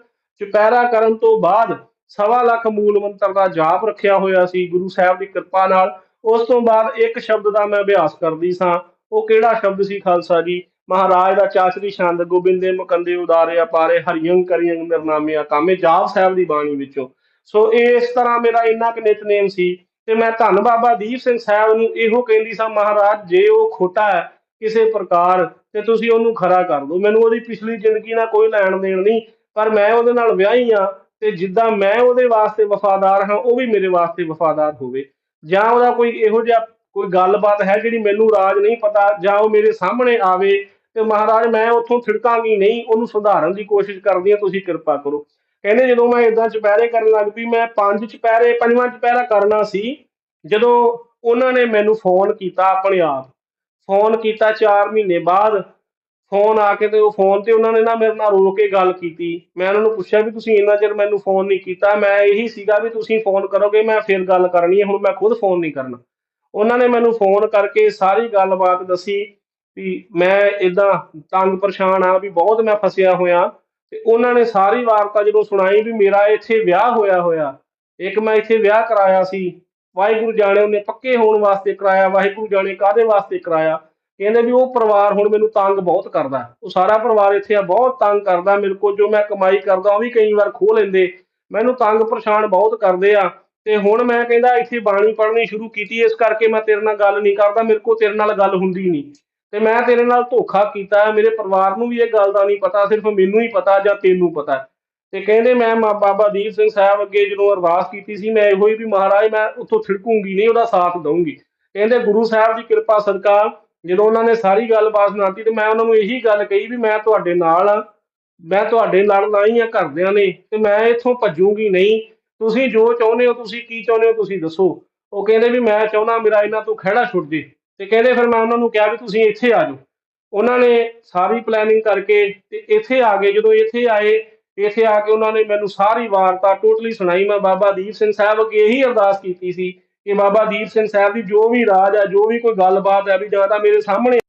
ਚੁਪਹਿਰਾ ਕਰਨ ਤੋਂ ਬਾਅਦ ਸਵਾ ਲੱਖ ਮੂਲ ਮੰਤਰ ਦਾ ਜਾਪ ਰੱਖਿਆ ਹੋਇਆ ਸੀ ਗੁਰੂ ਸਾਹਿਬ ਦੀ ਕਿਰਪਾ ਨਾਲ। ਉਸ ਤੋਂ ਬਾਅਦ ਇੱਕ ਸ਼ਬਦ ਦਾ ਮੈਂ ਅਭਿਆਸ ਕਰਦੀ ਸਾਂ। ਉਹ ਕਿਹੜਾ ਸ਼ਬਦ ਸੀ ਖਾਲਸਾ ਜੀ? ਮਹਾਰਾਜ ਦਾ ਚਾਚਰੀ ਛੰਦ, ਗੋਬਿੰਦੇ ਮੁਕੰਦੇ ਉਦਾਰੇ ਅਪਾਰੇ ਹਰਿਯੰ ਕਰਿਯੰ ਨਿਰਨਾਮਿਆ ਕਾਮੇ, ਜਾਪ ਸਾਹਿਬ ਦੀ ਬਾਣੀ ਵਿੱਚੋਂ। ਸੋ ਇਸ ਤਰ੍ਹਾਂ ਮੇਰਾ ਇੰਨਾ ਕੁ ਨਿਤਨੇਮ ਸੀ। ਤੇ ਮੈਂ ਧੰਨ ਬਾਬਾ ਦੀਪ ਸਿੰਘ ਸਾਹਿਬ ਨੂੰ ਇਹੋ ਕਹਿੰਦੀ ਸਾਂ, ਮਹਾਰਾਜ, ਜੇ ਉਹ ਖੋਟਾ ਹੈ ਕਿਸੇ ਪ੍ਰਕਾਰ, ਤੇ ਤੁਸੀਂ ਉਹਨੂੰ ਖਰਾ ਕਰ ਦਿਓ। ਮੈਨੂੰ ਉਹਦੀ ਪਿਛਲੀ ਜ਼ਿੰਦਗੀ ਨਾਲ ਕੋਈ ਲੈਣ ਦੇਣ ਨਹੀਂ, ਪਰ ਮੈਂ ਉਹਦੇ ਨਾਲ ਵਿਆਹੀ ਆ ਤੇ ਜਿੱਦਾਂ ਮੈਂ ਉਹਦੇ ਵਾਸਤੇ ਵਫਾਦਾਰ ਹਾਂ, ਉਹ ਵੀ ਮੇਰੇ ਵਾਸਤੇ ਵਫਾਦਾਰ ਹੋਵੇ। ਜਾਂ ਉਹਦਾ ਕੋਈ ਇਹੋ ਜਿਹਾ ਕੋਈ ਗੱਲਬਾਤ ਹੈ ਜਿਹੜੀ ਮੈਨੂੰ ਰਾਜ ਨਹੀਂ ਪਤਾ, ਜਾਂ ਉਹ ਮੇਰੇ ਸਾਹਮਣੇ ਆਵੇ ਤੇ ਮਹਾਰਾਜ, ਮੈਂ ਉੱਥੋਂ ਥਿੜਕਾਂਗੀ ਨਹੀਂ, ਉਹਨੂੰ ਸੁਧਾਰਨ ਦੀ ਕੋਸ਼ਿਸ਼ ਕਰਦੀ ਹਾਂ, ਤੁਸੀਂ ਕਿਰਪਾ ਕਰੋ। ਕਹਿੰਦੇ ਜਦੋਂ ਮੈਂ ਇਦਾਂ ਚੁਪਹਿਰੇ ਕਰਨ ਲੱਗ ਪਈ, ਮੈਂ ਪੰਜ ਚੁਪਹਿਰੇ, ਪੰਜਵਾਂ ਚੁਪਹਿਰਾ ਕਰਨਾ ਸੀ, ਜਦੋਂ ਉਹਨਾਂ ਨੇ ਮੈਨੂੰ ਫੋਨ ਕੀਤਾ ਆਪਣੇ ਆਪ। ਫੋਨ ਕੀਤਾ 4 ਮਹੀਨੇ ਬਾਅਦ ਫੋਨ ਆ ਕੇ ਤੇ ਉਹ ਫੋਨ ਤੇ ਉਹਨਾਂ ਨੇ ਨਾ ਮੇਰੇ ਨਾਲ ਰੋ ਕੇ ਗੱਲ ਕੀਤੀ। ਮੈਂ ਉਹਨਾਂ ਨੂੰ ਪੁੱਛਿਆ ਵੀ ਤੁਸੀਂ ਇੰਨਾ ਚਿਰ ਮੈਨੂੰ ਫੋਨ ਨਹੀਂ ਕੀਤਾ, ਮੈਂ ਇਹੀ ਸੀਗਾ ਵੀ ਤੁਸੀਂ ਫੋਨ ਕਰੋਗੇ, ਮੈਂ ਫਿਰ ਗੱਲ ਕਰਨੀ ਹੈ, ਹੁਣ ਮੈਂ ਖੁਦ ਫੋਨ ਨਹੀਂ ਕਰਨਾ। ਉਹਨਾਂ ਨੇ ਮੈਨੂੰ ਫੋਨ ਕਰਕੇ ਸਾਰੀ ਗੱਲਬਾਤ ਦੱਸੀ ਵੀ ਮੈਂ ਇਦਾਂ ਤੰਗ ਪਰੇਸ਼ਾਨ ਆ ਵੀ ਬਹੁਤ ਮੈਂ ਫਸਿਆ ਹੋਇਆ। ਤੇ ਉਹਨਾਂ ਨੇ ਸਾਰੀ ਵਾਰਤਾ ਜਦੋਂ ਸੁਣਾਈ ਵੀ ਮੇਰਾ ਇੱਥੇ ਵਿਆਹ ਹੋਇਆ ਹੋਇਆ, ਇੱਕ ਮੈਂ ਇੱਥੇ ਵਿਆਹ ਕਰਾਇਆ ਸੀ, ਵਾਹਿਗੁਰੂ ਜਾਣੇ ਉਹਨੇ ਪੱਕੇ ਹੋਣ ਵਾਸਤੇ ਕਰਾਇਆ, ਵਾਹਿਗੁਰੂ ਜਾਣੇ ਕਾਦੇ ਵਾਸਤੇ ਕਰਾਇਆ? ਕਹਿੰਦੇ ਵੀ ਉਹ ਪਰਿਵਾਰ ਹੁਣ ਮੈਨੂੰ ਤੰਗ ਬਹੁਤ ਕਰਦਾ, ਉਹ ਸਾਰਾ ਪਰਿਵਾਰ ਇੱਥੇ ਆ, ਬਹੁਤ ਤੰਗ ਕਰਦਾ ਮੇਰੇ ਕੋਲ, ਜੋ ਮੈਂ ਕਮਾਈ ਕਰਦਾ ਉਹ ਵੀ ਕਈ ਵਾਰ ਖੋਹ ਲੈਂਦੇ, ਮੈਨੂੰ ਤੰਗ ਪਰੇਸ਼ਾਨ ਬਹੁਤ ਕਰਦੇ ਆ, ਤੇ ਹੁਣ ਮੈਂ ਕਹਿੰਦਾ ਇੱਥੇ ਬਾਣੀ ਪੜ੍ਹਨੀ ਸ਼ੁਰੂ ਕੀਤੀ, ਇਸ ਕਰਕੇ ਮੈਂ ਤੇਰੇ ਨਾਲ ਗੱਲ ਨਹੀਂ ਕਰਦਾ, ਮੇਰੇ ਕੋਲ ਤੇਰੇ ਨਾਲ ਗੱਲ ਹੁੰਦੀ ਨਹੀਂ। ਤੇ ਮੈਂ ਤੇਰੇ ਨਾਲ ਧੋਖਾ ਕੀਤਾ ਮੇਰੇ ਪਰਿਵਾਰ ਨੂੰ ਵੀ ਇਹ ਗੱਲ ਦਾ ਨਹੀਂ ਪਤਾ, ਸਿਰਫ ਮੈਨੂੰ ਹੀ ਪਤਾ ਜਾਂ ਤੈਨੂੰ ਪਤਾ ਤੇ ਕਹਿੰਦੇ ਮੈਂ ਮਾ- ਬਾਬਾ ਦੀਪ ਸਿੰਘ ਸਾਹਿਬ ਅੱਗੇ ਜਦੋਂ ਅਰਦਾਸ ਕੀਤੀ ਸੀ, ਮੈਂ ਇਹੋ ਹੀ ਵੀ ਮਹਾਰਾਜ ਮੈਂ ਉੱਥੋਂ ਥਿੜਕੂੰਗੀ ਨਹੀਂ, ਉਹਦਾ ਸਾਥ ਦਊਂਗੀ। ਕਹਿੰਦੇ ਗੁਰੂ ਸਾਹਿਬ ਦੀ ਕਿਰਪਾ ਸਦਕਾ ਜਦੋਂ ਉਹਨਾਂ ਨੇ ਸਾਰੀ ਗੱਲਬਾਤ ਸੁਣਾਤੀ ਤੇ ਮੈਂ ਉਹਨਾਂ ਨੂੰ ਇਹੀ ਗੱਲ ਕਹੀ ਵੀ ਮੈਂ ਤੁਹਾਡੇ ਨਾਲ ਆ ਮੈਂ ਤੁਹਾਡੇ ਲੜ ਲਾਈ ਆ ਘਰਦਿਆਂ ਨੇ, ਤੇ ਮੈਂ ਇੱਥੋਂ ਭੱਜੂਗੀ ਨਹੀਂ। ਤੁਸੀਂ ਜੋ ਚਾਹੁੰਦੇ ਹੋ, ਤੁਸੀਂ ਕੀ ਚਾਹੁੰਦੇ ਹੋ, ਤੁਸੀਂ ਦੱਸੋ। ਉਹ ਕਹਿੰਦੇ ਵੀ ਮੈਂ ਚਾਹੁੰਦਾ ਮੇਰਾ ਇਹਨਾਂ ਤੋਂ ਖਹਿੜਾ ਛੁੱਟ ਜੇ। ਤੇ ਕਹਿੰਦੇ ਫਿਰ ਮੈਂ ਉਹਨਾਂ ਨੂੰ ਕਿਹਾ ਵੀ ਤੁਸੀਂ ਇੱਥੇ ਆ ਜਾਓ। ਉਹਨਾਂ ਨੇ ਸਾਰੀ ਪਲੈਨਿੰਗ ਕਰਕੇ ਤੇ ਇੱਥੇ ਆ ਗਏ। ਜਦੋਂ ਇੱਥੇ ਆਏ, ਇੱਥੇ ਆ ਕੇ ਉਹਨਾਂ ਨੇ ਮੈਨੂੰ ਸਾਰੀ ਵਾਰਤਾ ਟੋਟਲੀ ਸੁਣਾਈ। ਮੈਂ ਬਾਬਾ ਦੀਪ ਸਿੰਘ ਸਾਹਿਬ ਅੱਗੇ ਇਹੀ ਅਰਦਾਸ ਕੀਤੀ ਸੀ ਕਿ ਬਾਬਾ ਦੀਪ ਸਿੰਘ ਸਾਹਿਬ ਦੀ ਜੋ ਵੀ ਰਾਜ ਹੈ ਜੋ ਵੀ ਕੋਈ ਗੱਲਬਾਤ ਹੈ ਵੀ ਜਾਂ ਤਾਂ ਮੇਰੇ ਸਾਹਮਣੇ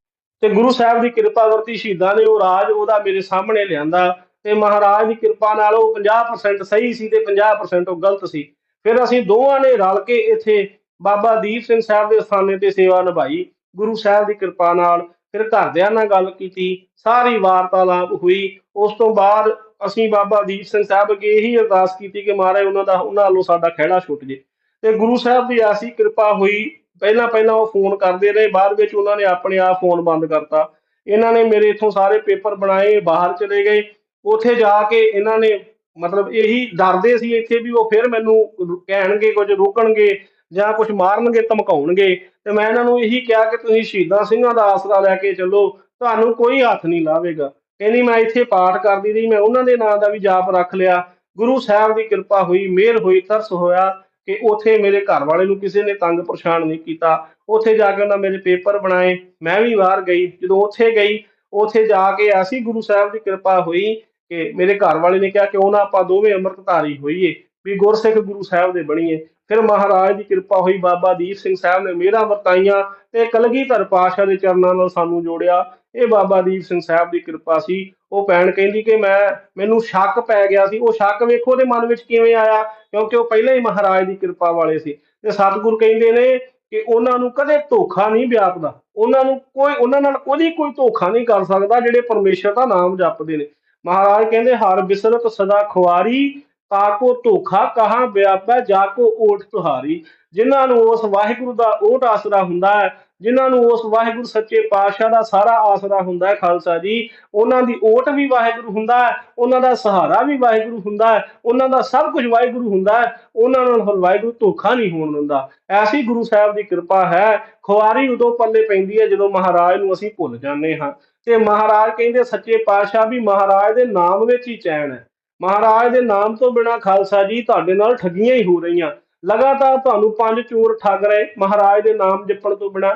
ਤੇ ਗੁਰੂ ਸਾਹਿਬ ਦੀ ਕਿਰਪਾ ਵਰਤੀ ਸ਼ਹੀਦਾਂ ਨੇ ਉਹ ਰਾਜ ਉਹਦਾ ਮੇਰੇ ਸਾਹਮਣੇ ਲਿਆਂਦਾ ਤੇ ਮਹਾਰਾਜ ਦੀ ਕਿਰਪਾ ਨਾਲ ਉਹ 50% ਸਹੀ ਸੀ ਤੇ 50% ਉਹ ਗਲਤ ਸੀ। ਫਿਰ ਅਸੀਂ ਦੋਵਾਂ ਨੇ ਰਲ ਕੇ ਇੱਥੇ ਬਾਬਾ ਦੀਪ ਸਿੰਘ ਸਾਹਿਬ ਦੇ ਅਸਥਾਨੇ ਤੇ ਸੇਵਾ ਨਿਭਾਈ। ਗੁਰੂ ਸਾਹਿਬ ਦੀ ਕਿਰਪਾ ਨਾਲ ਫਿਰ ਘਰਦਿਆਂ ਨਾਲ ਗੱਲ ਕੀਤੀ। ਸਾਰੀ ਵਾਰਤਾਲਾਪ ਹੋਈ। ਉਸ ਤੋਂ ਬਾਅਦ ਅਸੀਂ ਬਾਬਾ ਦੀਪ ਸਿੰਘ ਸਾਹਿਬ ਅੱਗੇ ਇਹੀ ਅਰਦਾਸ ਕੀਤੀ ਕਿ ਮਹਾਰਾਜ, ਉਹਨਾਂ ਦਾ, ਉਹਨਾਂ ਵੱਲੋਂ ਸਾਡਾ ਖਹਿੜਾ ਛੁੱਟ ਜੇ। ਤੇ ਗੁਰੂ ਸਾਹਿਬ ਦੀ ਐਸੀ ਕਿਰਪਾ ਹੋਈ। ਪਹਿਲਾਂ ਪਹਿਲਾਂ ਉਹ ਫੋਨ ਕਰਦੇ ਰਹੇ। ਬਾਅਦ ਵਿੱਚ ਉਹਨਾਂ ਨੇ ਆਪਣੇ ਆਪ ਫੋਨ ਬੰਦ ਕਰਤਾ। ਇਹਨਾਂ ਨੇ ਮੇਰੇ ਇਥੋਂ ਸਾਰੇ ਪੇਪਰ ਬਣਾਏ, ਬਾਹਰ ਚਲੇ ਗਏ। ਉੱਥੇ ਜਾ ਕੇ ਇਹਨਾਂ ਨੇ ਮਤਲਬ ਇਹੀ ਡਰਦੇ ਸੀ ਇੱਥੇ ਵੀ ਉਹ ਫਿਰ ਮੈਨੂੰ ਕਹਿਣਗੇ, ਕੁਝ ਰੋਕਣਗੇ। ਜਾਂ ਕੁਝ ਮਾਰਨਗੇ, ਧਮਕਾਉਣਗੇ, ਤੇ ਮੈਂ ਇਹਨਾਂ ਨੂੰ ਇਹੀ ਕਿਹਾ ਕਿ ਤੁਸੀਂ ਸ਼ਹੀਦਾਂ ਸਿੰਘਾਂ ਦਾ ਆਸਰਾ ਲੈ ਕੇ ਚੱਲੋ, ਤੁਹਾਨੂੰ ਕੋਈ ਹੱਥ ਨਹੀਂ ਲਾਵੇਗਾ। ਕਹਿੰਦੀ, ਮੈਂ ਇੱਥੇ ਪਾਠ ਕਰਦੀ ਰਹੀ, ਮੈਂ ਉਹਨਾਂ ਦੇ ਨਾਂ ਦਾ ਵੀ ਜਾਪ ਰੱਖ ਲਿਆ। ਗੁਰੂ ਸਾਹਿਬ ਦੀ ਕਿਰਪਾ ਹੋਈ, ਮਿਹਰ ਹੋਈ, ਤਰਸ ਹੋਇਆ ਕਿ ਉੱਥੇ ਮੇਰੇ ਘਰ ਵਾਲੇ ਨੂੰ ਕਿਸੇ ਨੇ ਤੰਗ ਪਰੇਸ਼ਾਨ ਨਹੀਂ ਕੀਤਾ। ਉੱਥੇ ਜਾ ਕੇ ਉਹਨਾਂ ਮੇਰੇ ਪੇਪਰ ਬਣਾਏ, ਮੈਂ ਵੀ ਬਾਹਰ ਗਈ। ਜਦੋਂ ਉੱਥੇ ਗਈ, ਉੱਥੇ ਜਾ ਕੇ ਐਸੀ ਗੁਰੂ ਸਾਹਿਬ ਦੀ ਕਿਰਪਾ ਹੋਈ ਕਿ ਮੇਰੇ ਘਰ ਵਾਲੇ ਨੇ ਕਿਹਾ ਕਿ ਉਹਨਾਂ ਆਪਾਂ ਦੋਵੇਂ ਅੰਮ੍ਰਿਤਧਾਰੀ ਹੋਈਏ। ਵੀ ਗੁਰਸਿੱਖ ਗੁਰੂ ਸਾਹਿਬ ਦੇ ਬਣੀਏ। ਫਿਰ ਮਹਾਰਾਜ ਦੀ ਕਿਰਪਾ ਹੋਈ, ਬਾਬਾ ਦੀਪ ਸਿੰਘ ਸਾਹਿਬ ਨੇ ਮੇਰਾ ਵਰਤਾਈਆਂ ਤੇ ਕਲਗੀਧਰ ਪਾਤਸ਼ਾਹ ਦੇ ਚਰਨਾਂ ਨਾਲ ਸਾਨੂੰ ਜੋੜਿਆ। ਇਹ ਬਾਬਾ ਦੀਪ ਸਿੰਘ ਸਾਹਿਬ ਦੀ ਕਿਰਪਾ ਸੀ। ਉਹ ਭੈਣ ਕਹਿੰਦੀ ਕਿ ਮੈਂ, ਮੈਨੂੰ ਸ਼ੱਕ ਪੈ ਗਿਆ ਸੀ। ਉਹ ਸ਼ੱਕ ਵੇਖੋ ਉਹਦੇ ਮਨ ਵਿੱਚ ਕਿਵੇਂ ਆਇਆ, ਕਿਉਂਕਿ ਉਹ ਪਹਿਲਾਂ ਹੀ ਮਹਾਰਾਜ ਦੀ ਕਿਰਪਾ ਵਾਲੇ ਸੀ। ਤੇ ਸਤਿਗੁਰ ਕਹਿੰਦੇ ਨੇ ਕਿ ਉਹਨਾਂ ਨੂੰ ਕਦੇ ਧੋਖਾ ਨਹੀਂ ਵਿਆਪਦਾ। ਉਹਨਾਂ ਨੂੰ ਕੋਈ, ਉਹਨਾਂ ਨਾਲ ਕੋਈ ਕੋਈ ਧੋਖਾ ਨਹੀਂ ਕਰ ਸਕਦਾ, ਜਿਹੜੇ ਪਰਮੇਸ਼ਰ ਦਾ ਨਾਮ ਜਪਦੇ ਨੇ। ਮਹਾਰਾਜ ਕਹਿੰਦੇ, ਹਰ ਬਿਸਰਤ ਸਦਾ ਖੁਆਰੀ ਤਾਕੋ ਧੋਖਾ ਕਹਾਂ ਵਿਆਪੈ, ਜਾ ਕੋ ਓਟ ਤੁਹਾਰੀ। ਜਿਨ੍ਹਾਂ ਨੂੰ ਉਸ ਵਾਹਿਗੁਰੂ ਦਾ ਓਟ ਆਸਰਾ ਹੁੰਦਾ ਹੈ, ਜਿਨ੍ਹਾਂ ਨੂੰ ਉਸ ਵਾਹਿਗੁਰੂ ਸੱਚੇ ਪਾਤਸ਼ਾਹ ਦਾ ਸਾਰਾ ਆਸਰਾ ਹੁੰਦਾ ਹੈ, ਖਾਲਸਾ ਜੀ, ਉਹਨਾਂ ਦੀ ਓਟ ਵੀ ਵਾਹਿਗੁਰੂ ਹੁੰਦਾ ਹੈ, ਉਹਨਾਂ ਦਾ ਸਹਾਰਾ ਵੀ ਵਾਹਿਗੁਰੂ ਹੁੰਦਾ ਹੈ, ਉਹਨਾਂ ਦਾ ਸਭ ਕੁਝ ਵਾਹਿਗੁਰੂ ਹੁੰਦਾ ਹੈ, ਉਹਨਾਂ ਨਾਲ ਵਾਹਿਗੁਰੂ ਧੋਖਾ ਨਹੀਂ ਹੋਣ ਦਿੰਦਾ। ਐਸੀ ਗੁਰੂ ਸਾਹਿਬ ਦੀ ਕਿਰਪਾ ਹੈ, ਖੁਆਰੀ ਉਦੋਂ ਪੱਲੇ ਪੈਂਦੀ ਹੈ ਜਦੋਂ ਮਹਾਰਾਜ ਨੂੰ ਅਸੀਂ ਭੁੱਲ ਜਾਂਦੇ ਹਾਂ। ਤੇ ਮਹਾਰਾਜ ਕਹਿੰਦੇ ਸੱਚੇ ਪਾਤਸ਼ਾਹ ਵੀ ਮਹਾਰਾਜ ਦੇ ਨਾਮ ਵਿੱਚ ਹੀ ਚੈਨ ਹੈ। ਮਹਾਰਾਜ ਦੇ ਨਾਮ ਤੋਂ ਬਿਨਾ ਖਾਲਸਾ ਜੀ ਤੁਹਾਡੇ ਨਾਲ ਠੱਗੀਆਂ ਹੀ ਹੋ ਰਹੀਆਂ। ਲਗਾਤਾਰ ਤੁਹਾਨੂੰ ਪੰਜ ਚੋਰ ਠੱਗ ਰਹੇ। ਮਹਾਰਾਜ ਦੇ ਨਾਮ ਜਪਣ ਤੋਂ ਬਿਨਾ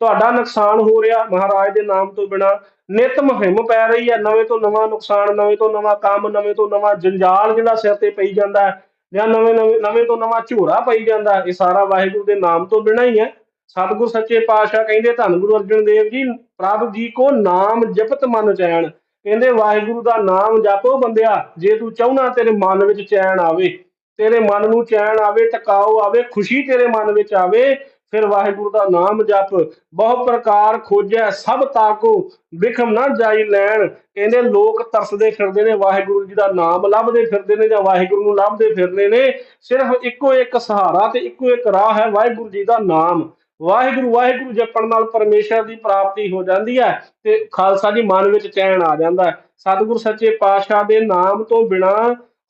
ਤੁਹਾਡਾ ਨੁਕਸਾਨ ਹੋ ਰਿਹਾ। ਮਹਾਰਾਜ ਦੇ ਨਾਮ ਤੋਂ ਬਿਨਾ ਨਿਤ ਮੁਹਿੰਮ ਪੈ ਰਹੀ ਹੈ। ਨਵੇਂ ਤੋਂ ਨਵਾਂ ਨੁਕਸਾਨ, ਨਵੇਂ ਤੋਂ ਨਵਾਂ ਕੰਮ, ਨਵੇਂ ਤੋਂ ਨਵਾਂ ਜੰਜਾਲ ਜਿਹੜਾ ਸਿਰ ਤੇ ਪਈ ਜਾਂਦਾ ਹੈ ਜਾਂ ਨਵੇਂ ਨਵੇਂ ਨਵੇਂ ਤੋਂ ਨਵਾਂ ਝੋਰਾ ਪਈ ਜਾਂਦਾ ਇਹ ਸਾਰਾ ਵਾਹਿਗੁਰੂ ਦੇ ਨਾਮ ਤੋਂ ਬਿਨਾ ਹੀ ਹੈ। ਸਤਿਗੁਰ ਸੱਚੇ ਪਾਤਸ਼ਾਹ ਕਹਿੰਦੇ, ਧੰਨ ਗੁਰੂ ਅਰਜਨ ਦੇਵ ਜੀ, ਪ੍ਰਭ ਜੀ ਕੋ ਨਾਮ ਜਪਤ ਮਨ ਚੈਨ। ਕਹਿੰਦੇ, ਵਾਹਿਗੁਰੂ ਦਾ ਨਾਮ ਜਪੋ ਬੰਦਿਆ, ਜੇ ਤੂੰ ਚਾਹੁੰਨਾ ਤੇਰੇ ਮਨ ਵਿੱਚ ਚੈਨ ਆਵੇ, ਤੇਰੇ ਮਨ ਨੂੰ ਚੈਨ ਆਵੇ ਟਿਕਾਓ ਆਵੇ, ਖੁਸ਼ੀ ਤੇਰੇ ਮਨ ਵਿੱਚ ਆਵੇ, ਫਿਰ ਵਾਹਿਗੁਰੂ ਦਾ ਨਾਮ ਜਪ। ਬਹੁ ਪ੍ਰਕਾਰ ਖੋਜੈ, ਸਭ ਤਾਕੋ ਵਿਖਮ ਨਾ ਜਾਈ ਲੈਣ। ਕਹਿੰਦੇ, ਲੋਕ ਤਰਸਦੇ ਫਿਰਦੇ ਨੇ, ਵਾਹਿਗੁਰੂ ਜੀ ਦਾ ਨਾਮ ਲੱਭਦੇ ਫਿਰਦੇ ਨੇ ਜਾਂ ਵਾਹਿਗੁਰੂ ਨੂੰ ਲੱਭਦੇ ਫਿਰਦੇ ਨੇ। ਸਿਰਫ ਇੱਕੋ ਇੱਕ ਸਹਾਰਾ ਤੇ ਇੱਕੋ ਇੱਕ ਰਾਹ ਹੈ ਵਾਹਿਗੁਰੂ ਜੀ ਦਾ ਨਾਮ। ਵਾਹਿਗੁਰੂ ਵਾਹਿਗੁਰੂ ਜਪਣ ਨਾਲ ਪਰਮੇਸ਼ਰ ਦੀ ਪ੍ਰਾਪਤੀ ਹੋ ਜਾਂਦੀ ਹੈ ਤੇ ਖਾਲਸਾ ਜੀ ਮਨ ਵਿੱਚ ਚੈਨ ਆ ਜਾਂਦਾ ਸਤਿਗੁਰ ਸੱਚੇ ਪਾਤਸ਼ਾਹ ਦੇ ਨਾਮ ਤੋਂ ਬਿਨਾ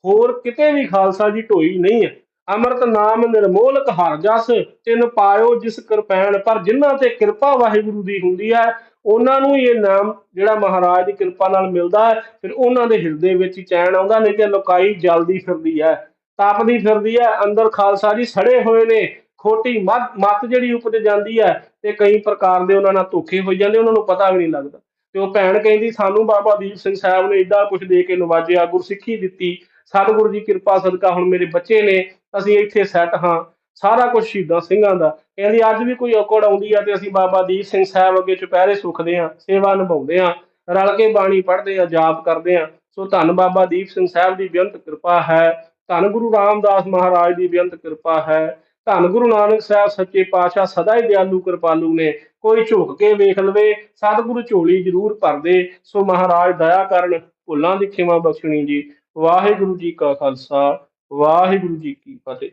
ਹੋਰ ਕਿਤੇ ਵੀ ਖਾਲਸਾ ਜੀ ਢੋਈ ਨਹੀਂ ਹੈ। ਅੰਮ੍ਰਿਤ ਨਾਮ ਨਿਰਮੋਲਕ ਹਰ ਜਸ, ਤਿਨ ਪਾਇਓ ਜਿਸ ਕਿਰਪੈਣ ਪਰ ਜਿਨ੍ਹਾਂ ਤੇ ਕਿਰਪਾ ਵਾਹਿਗੁਰੂ ਦੀ ਹੁੰਦੀ ਹੈ, ਉਹਨਾਂ ਨੂੰ ਇਹ ਨਾਮ ਜਿਹੜਾ ਮਹਾਰਾਜ ਦੀ ਕਿਰਪਾ ਨਾਲ ਮਿਲਦਾ ਹੈ, ਫਿਰ ਉਹਨਾਂ ਦੇ ਹਿਰਦੇ ਵਿੱਚ ਚੈਨ ਆਉਂਦਾ, ਨਹੀਂ ਤੇ ਲੋਕਾਈ ਜਲਦੀ ਫਿਰਦੀ ਹੈ, ਤਪਦੀ ਫਿਰਦੀ ਹੈ, ਅੰਦਰ ਖਾਲਸਾ ਜੀ ਸੜੇ ਹੋਏ ਨੇ ਖੋਟੀ ਮੱਤ ਮੱਤ ਜਿਹੜੀ ਉਪਜ ਜਾਂਦੀ ਹੈ ਤੇ ਕਈ ਪ੍ਰਕਾਰ ਦੇ ਉਹਨਾਂ ਨਾਲ ਧੋਖੇ ਹੋਈ ਜਾਂਦੇ, ਉਹਨਾਂ ਨੂੰ ਪਤਾ ਵੀ ਨਹੀਂ ਲੱਗਦਾ। ਤੇ ਉਹ ਭੈਣ ਕਹਿੰਦੀ, ਸਾਨੂੰ ਬਾਬਾ ਦੀਪ ਸਿੰਘ ਸਾਹਿਬ ਨੇ ਏਡਾ ਕੁਝ ਦੇ ਕੇ ਨਵਾਜਿਆ, ਗੁਰਸਿੱਖੀ ਦਿੱਤੀ। ਸਤਿਗੁਰੂ ਦੀ ਕਿਰਪਾ ਸਦਕਾ ਹੁਣ ਮੇਰੇ ਬੱਚੇ ਨੇ, ਅਸੀਂ ਇੱਥੇ ਸੈੱਟ ਹਾਂ। ਸਾਰਾ ਕੁਝ ਸ਼ਹੀਦਾਂ ਸਿੰਘਾਂ ਦਾ। ਕਹਿੰਦੀ, ਅੱਜ ਵੀ ਕੋਈ ਔਕੜ ਆਉਂਦੀ ਆ ਤੇ ਅਸੀਂ ਬਾਬਾ ਦੀਪ ਸਿੰਘ ਸਾਹਿਬ ਅੱਗੇ ਚੁਪਹਿਰੇ ਸੁਖਦੇ ਆ ਸੇਵਾ ਨਿਭਾਉਂਦੇ ਆ ਰਲ ਕੇ ਬਾਣੀ ਪੜ੍ਹਦੇ ਆ ਜਾਪ ਕਰਦੇ ਆ ਸੋ ਧੰਨ ਬਾਬਾ ਦੀਪ ਸਿੰਘ ਸਾਹਿਬ ਦੀ ਬੇਅੰਤ ਕਿਰਪਾ ਹੈ, ਧੰਨ ਗੁਰੂ ਰਾਮਦਾਸ ਮਹਾਰਾਜ ਦੀ ਬੇਅੰਤ ਕਿਰਪਾ ਹੈ। ਧੰਨ ਗੁਰੂ ਨਾਨਕ ਸਾਹਿਬ ਸੱਚੇ ਪਾਤਸ਼ਾਹ ਸਦਾ ਹੀ ਦਿਆਲੂ ਕਿਰਪਾਲੂ ਨੇ, ਕੋਈ ਝੁਕ ਕੇ ਵੇਖ ਲਵੇ, ਸਤਿਗੁਰੂ ਝੋਲੀ ਜ਼ਰੂਰ ਭਰਦੇ, ਸੋ ਮਹਾਰਾਜ ਦਇਆ ਕਰਨ, ਭੁੱਲਾਂ ਦੀ ਖਿਮਾ ਬਖਸ਼ਣੀ ਜੀ। ਵਾਹਿਗੁਰੂ ਜੀ ਕਾ ਖਾਲਸਾ, ਵਾਹਿਗੁਰੂ ਜੀ ਕੀ ਫਤਿਹ।